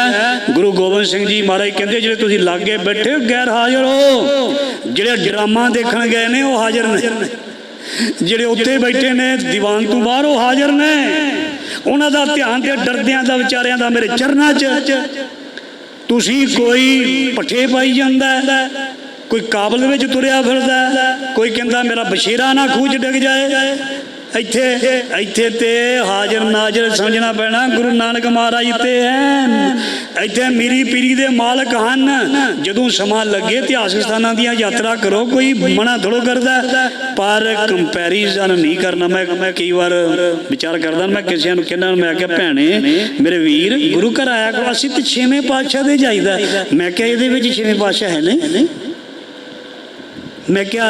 ਗੁਰੂ ਗੋਬਿੰਦ ਸਿੰਘ ਜੀ ਮਹਾਰਾਜ ਕਹਿੰਦੇ ਜਿਹੜੇ ਤੁਸੀਂ ਲਾਗੇ ਬੈਠੇ ਹੋ, ਗੈਰ ਹਾਜ਼ਰ ਹੋ। ਜਿਹੜੇ ਡਰਾਮਾ ਦੇਖਣ ਗਏ ਨੇ ਉਹ ਹਾਜ਼ਰ ਨੇ। ਜਿਹੜੇ ਉੱਥੇ ਬੈਠੇ ਨੇ, ਦੀਵਾਨ ਤੋਂ ਬਾਹਰ ਉਹ ਹਾਜ਼ਰ ਨੇ। ਉਹਨਾਂ ਦਾ ਧਿਆਨ ਤੇ ਡਰਦਿਆਂ ਦਾ, ਵਿਚਾਰਿਆਂ ਦਾ ਮੇਰੇ ਚਰਨਾਂ 'ਚ। ਤੁਸੀਂ ਕੋਈ ਪੱਠੇ ਪਾਈ ਜਾਂਦਾ ਕੋਈ ਕਾਬਲ ਵਿੱਚ ਤੁਰਿਆ ਫਿਰਦਾ ਕੋਈ ਕਹਿੰਦਾ ਮੇਰਾ ਬਸ਼ੀਰਾ ਨਾ ਖੂਜ ਡਿੱਗ ਜਾਏ। ਇੱਥੇ ਇੱਥੇ ਤੇ ਹਾਜ਼ਰ ਨਾਜ਼ਰ ਸਮਝਣਾ ਪੈਣਾ, ਗੁਰੂ ਨਾਨਕ ਮਹਾਰਾਜ ਤੇ ਹੈ ਇੱਥੇ ਮੀਰੀ ਪੀਰੀ ਦੇ ਮਾਲਕ ਹਨ। ਜਦੋਂ ਸਮਾਂ ਲੱਗੇ, ਇਤਿਹਾਸਕ ਸਥਾਨਾਂ ਦੀਆਂ ਯਾਤਰਾ ਕਰੋ, ਕੋਈ ਮਨਾ ਥੋੜੋ ਕਰਦਾ। ਪਰ ਕੰਪੈਰੀਜ਼ਨ ਨਹੀਂ ਕਰਨਾ ਮੈਂ ਮੈਂ ਕਈ ਵਾਰ ਵਿਚਾਰ ਕਰਦਾ, ਮੈਂ ਕਿਸੇ ਨੂੰ ਕਹਿੰਦਾ, ਮੈਂ ਕਿਹਾ, ਭੈਣੇ, ਮੇਰੇ ਵੀਰ, ਗੁਰੂ ਘਰ ਆਇਆ ਕਰੋ, ਅਸੀਂ ਤੇ ਛੇਵੇਂ ਪਾਤਸ਼ਾਹ ਦੇ ਜਾਈਦਾ। ਮੈਂ ਕਿਹਾ, ਇਹਦੇ ਵਿੱਚ ਛੇਵੇਂ ਪਾਤਸ਼ਾਹ ਹੈ ਨਹੀਂ? ਮੈਂ ਕਿਹਾ,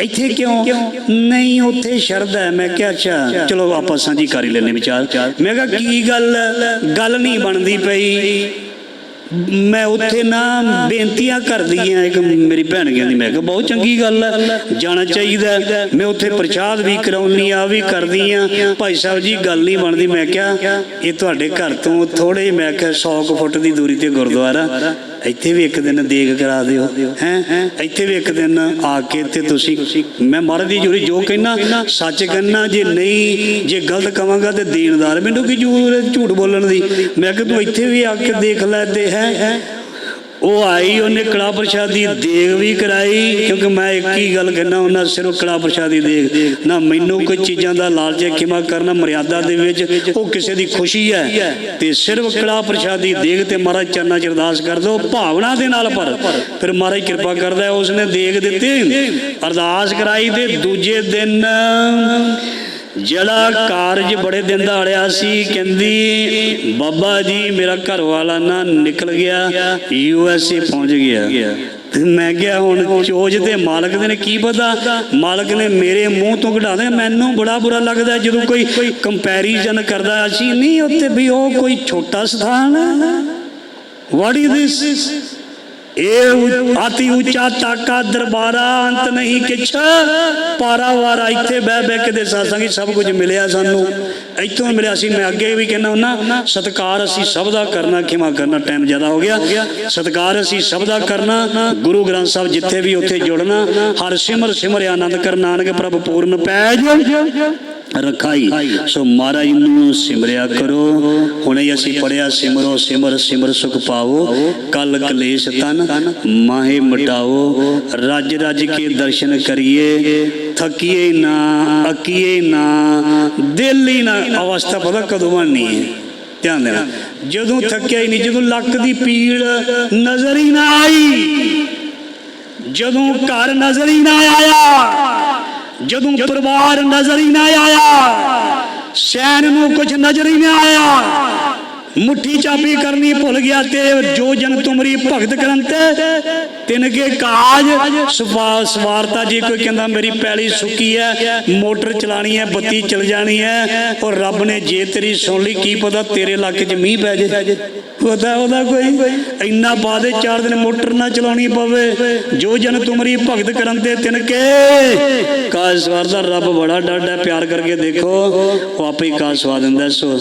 ਇੱਥੇ ਕਿਉਂ? ਨਹੀਂ, ਉੱਥੇ ਸ਼ਰਧਾ ਹੈ। ਮੈਂ ਕਿਹਾ, ਅੱਛਾ, ਚਲੋ ਆਪਾਂ ਸਾਂਝੀ ਕਰ ਹੀ ਲੈਨੇ ਵਿਚਾਰ। ਮੈਂ ਕਿਹਾ, ਕੀ ਗੱਲ? ਗੱਲ ਨਹੀਂ ਬਣਦੀ ਪਈ। ਮੈਂ ਉੱਥੇ ਨਾ ਬੇਨਤੀਆਂ ਕਰਦੀ ਇੱਕ ਮੇਰੀ ਭੈਣ ਕਹਿੰਦੀ, ਮੈਂ ਕਿਹਾ, ਬਹੁਤ ਚੰਗੀ ਗੱਲ ਹੈ। ਜਾਣਾ ਚਾਹੀਦਾ ਮੈਂ ਉੱਥੇ ਪ੍ਰਚਾਰ ਵੀ ਕਰਾਉਣੀ ਆ ਵੀ ਕਰਦੀ ਆ ਭਾਈ ਸਾਹਿਬ ਜੀ, ਗੱਲ ਨਹੀਂ ਬਣਦੀ। ਮੈਂ ਕਿਹਾ, ਇਹ ਤੁਹਾਡੇ ਘਰ ਤੋਂ ਥੋੜੇ ਮੈਂ ਕਿਹਾ 100 ਕੁ ਫੁੱਟ ਦੀ ਦੂਰੀ ਤੇ ਗੁਰਦੁਆਰਾ। ਇੱਥੇ ਵੀ ਇੱਕ ਦਿਨ ਦੇਖ ਕਰਾ ਦਿਓ। ਹੈ? ਇੱਥੇ ਵੀ ਇੱਕ ਦਿਨ ਆ ਕੇ ਤੇ ਤੁਸੀਂ ਮੈਂ ਮਹਾਰਾਜ ਦੀ ਜੁਰੀ ਜੋ ਕਹਿਣਾ, ਸੱਚ ਕਹਿਣਾ, ਜੇ ਨਹੀਂ, ਜੇ ਗਲਤ ਕਵਾਂਗਾ ਤੇ ਦੇਣਦਾਰ ਮੈਨੂੰ ਕੀ ਜ਼ਰੂਰਤ ਝੂਠ ਬੋਲਣ ਦੀ? ਮੈਂ ਕਿ ਤੂੰ ਇੱਥੇ ਵੀ ਆ ਕੇ ਦੇਖ ਲੈ ਤੇ ਹੈ। ਉਹ ਆਈ, ਉਹਨੇ ਕੜਾ ਪ੍ਰਸ਼ਾਦੀ ਦੇਗ ਵੀ ਕਰਾਈ, ਕਿਉਂਕਿ ਮੈਂ ਇੱਕ ਹੀ ਗੱਲ ਕਹਿੰਦਾ ਉਹਨਾਂ ਸਿਰਫ ਕੜਾ ਪ੍ਰਸ਼ਾਦੀ ਦੇਗ। ਨਾ ਮੈਨੂੰ ਕੋਈ ਚੀਜ਼ਾਂ ਦਾ ਲਾਲਚ ਖਿਮਾ ਕਰਨਾ, ਮਰਿਆਦਾ ਦੇ ਵਿੱਚ ਉਹ ਕਿਸੇ ਦੀ ਖੁਸ਼ੀ ਹੈ। ਤੇ ਸਿਰਫ ਕੜਾ ਪ੍ਰਸ਼ਾਦੀ ਦੇਗ ਤੇ ਮਹਾਰਾਜ ਚਰਨਾਂ ਚ ਅਰਦਾਸ ਕਰ ਦੋ ਭਾਵਨਾ ਦੇ ਨਾਲ ਪਰ, ਫਿਰ ਮਹਾਰਾਜ ਕਿਰਪਾ ਕਰਦਾ, ਉਸਨੇ ਦੇਗ ਦਿੱਤੀ। ਅਰਦਾਸ ਕਰਾਈ ਤੇ ਦੂਜੇ ਦਿਨ ਜਿਹੜਾ ਕਾਰਜ ਬੜੇ ਦਿਨ ਦਾ ਅੜਿਆ ਸੀ, ਕਹਿੰਦੀ, ਬਾਬਾ ਜੀ, ਮੇਰਾ ਘਰ ਵਾਲਾ ਨਾ ਨਿਕਲ ਗਿਆ, ਯੂ ਐਸ ਏ ਪਹੁੰਚ ਗਿਆ। ਮੈਂ ਕਿਹਾ, ਹੁਣ ਚੋਜ ਦੇ ਮਾਲਕ ਦੇ ਨੇ ਕੀ ਪਤਾ? ਮਾਲਕ ਨੇ ਮੇਰੇ ਮੂੰਹ ਤੋਂ ਕਢਾ ਦੇ ਮੈਨੂੰ ਬੜਾ ਬੁਰਾ ਲੱਗਦਾ ਜਦੋਂ ਕੋਈ ਕੰਪੈਰੀਜ਼ਨ ਕਰਦਾ। ਅਸੀਂ ਨਹੀਂ ਉੱਥੇ ਵੀ ਉਹ ਕੋਈ ਛੋਟਾ ਸਥਾਨ ਹੈ। ਵਾਟ ਇਜ਼ ਦਿਸ ਇਹ ਉ- ਉੱਚਾ ਤਾਕਾ ਦਰਬਾਰਾ, ਅੰਤ ਨਹੀਂ ਕਿਛ। ਪਾਰਾਵਾਰਾ ਇੱਥੇ ਬਹਿ ਬਹਿ ਕੇ ਦੇ ਸਾਸਾਂਗੀ ਸਭ ਕੁਝ ਮਿਲਿਆ ਸਾਨੂੰ। ਇੱਥੋਂ ਮਿਲਿਆ ਸੀ, ਮੈਂ ਅੱਗੇ ਵੀ ਕਹਿੰਦਾ ਹੁੰਨਾ ਸਤਕਾਰ ਅਸੀਂ ਸਭ ਦਾ ਕਰਨਾ, ਖਿਮਾ ਕਰਨਾ, ਟਾਈਮ ਜ਼ਿਆਦਾ ਹੋ ਗਿਆ। ਸਤਕਾਰ ਅਸੀਂ ਸਭ ਦਾ ਕਰਨਾ, ਗੁਰੂ ਗ੍ਰੰਥ ਸਾਹਿਬ ਜਿੱਥੇ ਵੀ ਉੱਥੇ ਜੁੜਨਾ, ਹਰ ਸਿਮਰ ਸਿਮਰ ਆਨੰਦ ਕਰ, ਨਾਨਕ ਪ੍ਰਭ ਪੂਰਨ ਪੈਜ। ਰਖਾਈ। ਸੋ ਮਹਾਰਾਜ ਨੂੰ ਸਿਮਰਿਆ ਕਰੋ। ਹੁਣੇ ਅਸੀਂ ਪੜਿਆ ਸਿਮਰੋ, ਸਿਮਰ ਸਿਮਰ ਸੁਖ ਪਾਵੋ। ਕਲ ਕਲੇਸ਼ ਤਨ, ਮਾਹੇ ਮਟਾਓ। ਰੱਜ ਰੱਜ ਕੇ ਦਰਸ਼ਨ ਕਰੀਏ। ਥਕੀਏ ਨਾ, ਅਕੀਏ ਨਾ। ਦਿਲ ਹੀ ਨਾ, ਅਵਸਥਾ ਪਤਾ ਕਦੋਂ ਬਣਨੀ ਹੈ? ਧਿਆਨ ਦੇਣਾ। ਜਦੋਂ ਥੱਕਿਆ ਹੀ ਨਹੀਂ, ਜਦੋਂ ਲੱਕ ਦੀ ਪੀੜ ਨਜ਼ਰ ਹੀ ਨਾ ਆਈ, ਜਦੋਂ ਘਰ ਨਜ਼ਰ ਹੀ ਨਾ ਆਇਆ ਜਦੋਂ ਪਰਿਵਾਰ ਨਜ਼ਰ ਹੀ ਨਾ ਆਇਆ ਸੈਨ ਨੂੰ ਕੁਝ ਨਜ਼ਰ ਹੀ ਨਾ ਆਇਆ ਮੁੱਠੀ ਚਾਬੀ ਕਰਨੀ ਭੁੱਲ ਗਿਆ ਤੇ ਜੋ ਜਨ ਤੁਮਰੀ ਭਗਤ ਕਰਨ ਤੇ ਕੇ ਕਾਜ ਸਵਾਰਤਾ ਜੀ ਕੋਈ ਕਹਿੰਦਾ ਮੇਰੀ ਪੈਲੀ ਸੁੱਕੀ ਹੈ, ਮੋਟਰ ਚਲਾਣੀ ਹੈ, ਬੱਤੀ ਚਲ ਜਾਣੀ ਹੈ ਔਰ ਰੱਬ ਨੇ ਜੇ ਤੇਰੀ ਸੁਣ ਲਈ, ਕੀ ਪਤਾ ਤੇਰੇ ਲੱਕ 'ਚ ਮੀਂਹ ਪੈ ਜੇ। ਪਤਾ ਉਹਦਾ ਕੋਈ? ਇੰਨਾ ਪਾ ਚਾਰ ਦਿਨ ਮੋਟਰ ਨਾ ਚਲਾਉਣੀ ਪਵੇ, ਜੋ ਜਨ ਤੁਮਰੀ ਭਗਤ ਕਰਨ ਤੇ ਤਿਨ ਕੇ ਕਾਜ ਸਵਾਰ ਦਾ ਰੱਬ ਬੜਾ ਡਾਡਾ ਪਿਆਰ ਕਰਕੇ ਦੇਖੋ, ਉਹ ਆਪੇ ਹੀ ਕਾਜ ਦਿੰਦਾ ਸੋ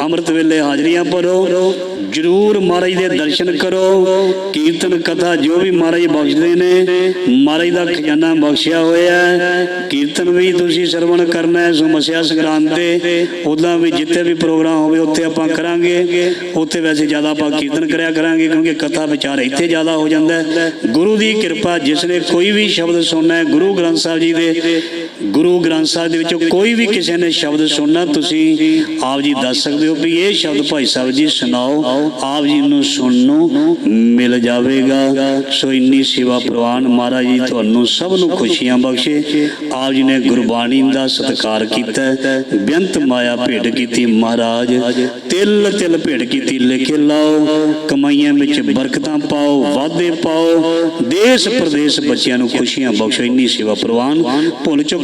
ਅੰਮ੍ਰਿਤ ਵੇਲੇ ਹਾਜ਼ਰੀਆਂ ਭਰੋ ਜਰੂਰ ਮਹਾਰਾਜ ਦੇ ਦਰਸ਼ਨ ਕਰੋ, ਕੀਰਤਨ, ਕਥਾ ਜੋ ਵੀ ਮਹਾਰਾਜ ਬਖਸ਼ਦੇ ਨੇ, ਮਹਾਰਾਜ ਦਾ ਖਜ਼ਾਨਾ ਬਖਸ਼ਿਆ ਹੋਇਆ ਹੈ। ਕੀਰਤਨ ਵੀ ਤੁਸੀਂ ਸਰਵਣ ਕਰਨਾ ਹੈ, ਸੋ ਸੰਗਰਾਂਦ ਤੇ ਉਦਾਂ ਵੀ ਜਿੱਥੇ ਵੀ ਪ੍ਰੋਗਰਾਮ ਹੋਵੇ, ਉੱਥੇ ਆਪਾਂ ਕਰਾਂਗੇ। ਉੱਥੇ ਵੈਸੇ ਜ਼ਿਆਦਾ ਆਪਾਂ ਕੀਰਤਨ ਕਰਿਆ ਕਰਾਂਗੇ, ਕਿਉਂਕਿ ਕਥਾ ਵਿਚਾਰ ਇੱਥੇ ਜ਼ਿਆਦਾ ਹੋ ਜਾਂਦਾ ਹੈ। ਗੁਰੂ ਦੀ ਕਿਰਪਾ, ਜਿਸ ਨੇ ਕੋਈ ਵੀ ਸ਼ਬਦ ਸੁਣਨਾ ਹੈ, ਗੁਰੂ ਗ੍ਰੰਥ ਸਾਹਿਬ ਜੀ ਦੇ ਗੁਰੂ ਗ੍ਰੰਥ ਸਾਹਿਬ ਦੇ ਵਿੱਚੋਂ ਕੋਈ ਵੀ ਕਿਸੇ ਨੇ ਸ਼ਬਦ ਸੁਣਨਾ, ਤੁਸੀਂ ਆਪ ਜੀ ਦੱਸ ਸਕਦੇ ਹੋ ਵੀ ਇਹ ਸ਼ਬਦ ਭਾਈ ਸਾਹਿਬ ਜੀ ਸੁਣਾਓ, ਆਪ ਜੀ ਨੂੰ ਸੁਣਨ ਨੂੰ ਮਿਲ ਜਾਵੇਗਾ। ਸੋ ਇੰਨੀ ਸੇਵਾ ਪ੍ਰਵਾਨ ਮਹਾਰਾਜ ਜੀ ਤੁਹਾਨੂੰ ਸਭ ਨੂੰ ਖੁਸ਼ੀਆਂ ਬਖਸ਼ੇ। ਆਪ ਜੀ ਨੇ ਗੁਰਬਾਣੀ ਦਾ ਸਤਿਕਾਰ ਕੀਤਾ, ਬੇਅੰਤ ਮਾਇਆ ਭੇਟ ਕੀਤੀ ਮਹਾਰਾਜ। ਤਿਲ ਤਿਲ ਭੇਟ ਕੀਤੀ ਲਿਖੇ ਲਾਓ, ਕਮਾਈਆਂ ਵਿੱਚ ਬਰਕਤਾਂ ਪਾਓ, ਵਾਧੇ ਪਾਓ। ਦੇਸ਼ ਪ੍ਰਦੇਸ਼ ਬੱਚਿਆਂ ਨੂੰ ਖੁਸ਼ੀਆਂ ਬਖਸ਼ੋ, ਇੰਨੀ ਸੇਵਾ ਪ੍ਰਵਾਨ। ਭੁੱਲ ਚੁੱਕ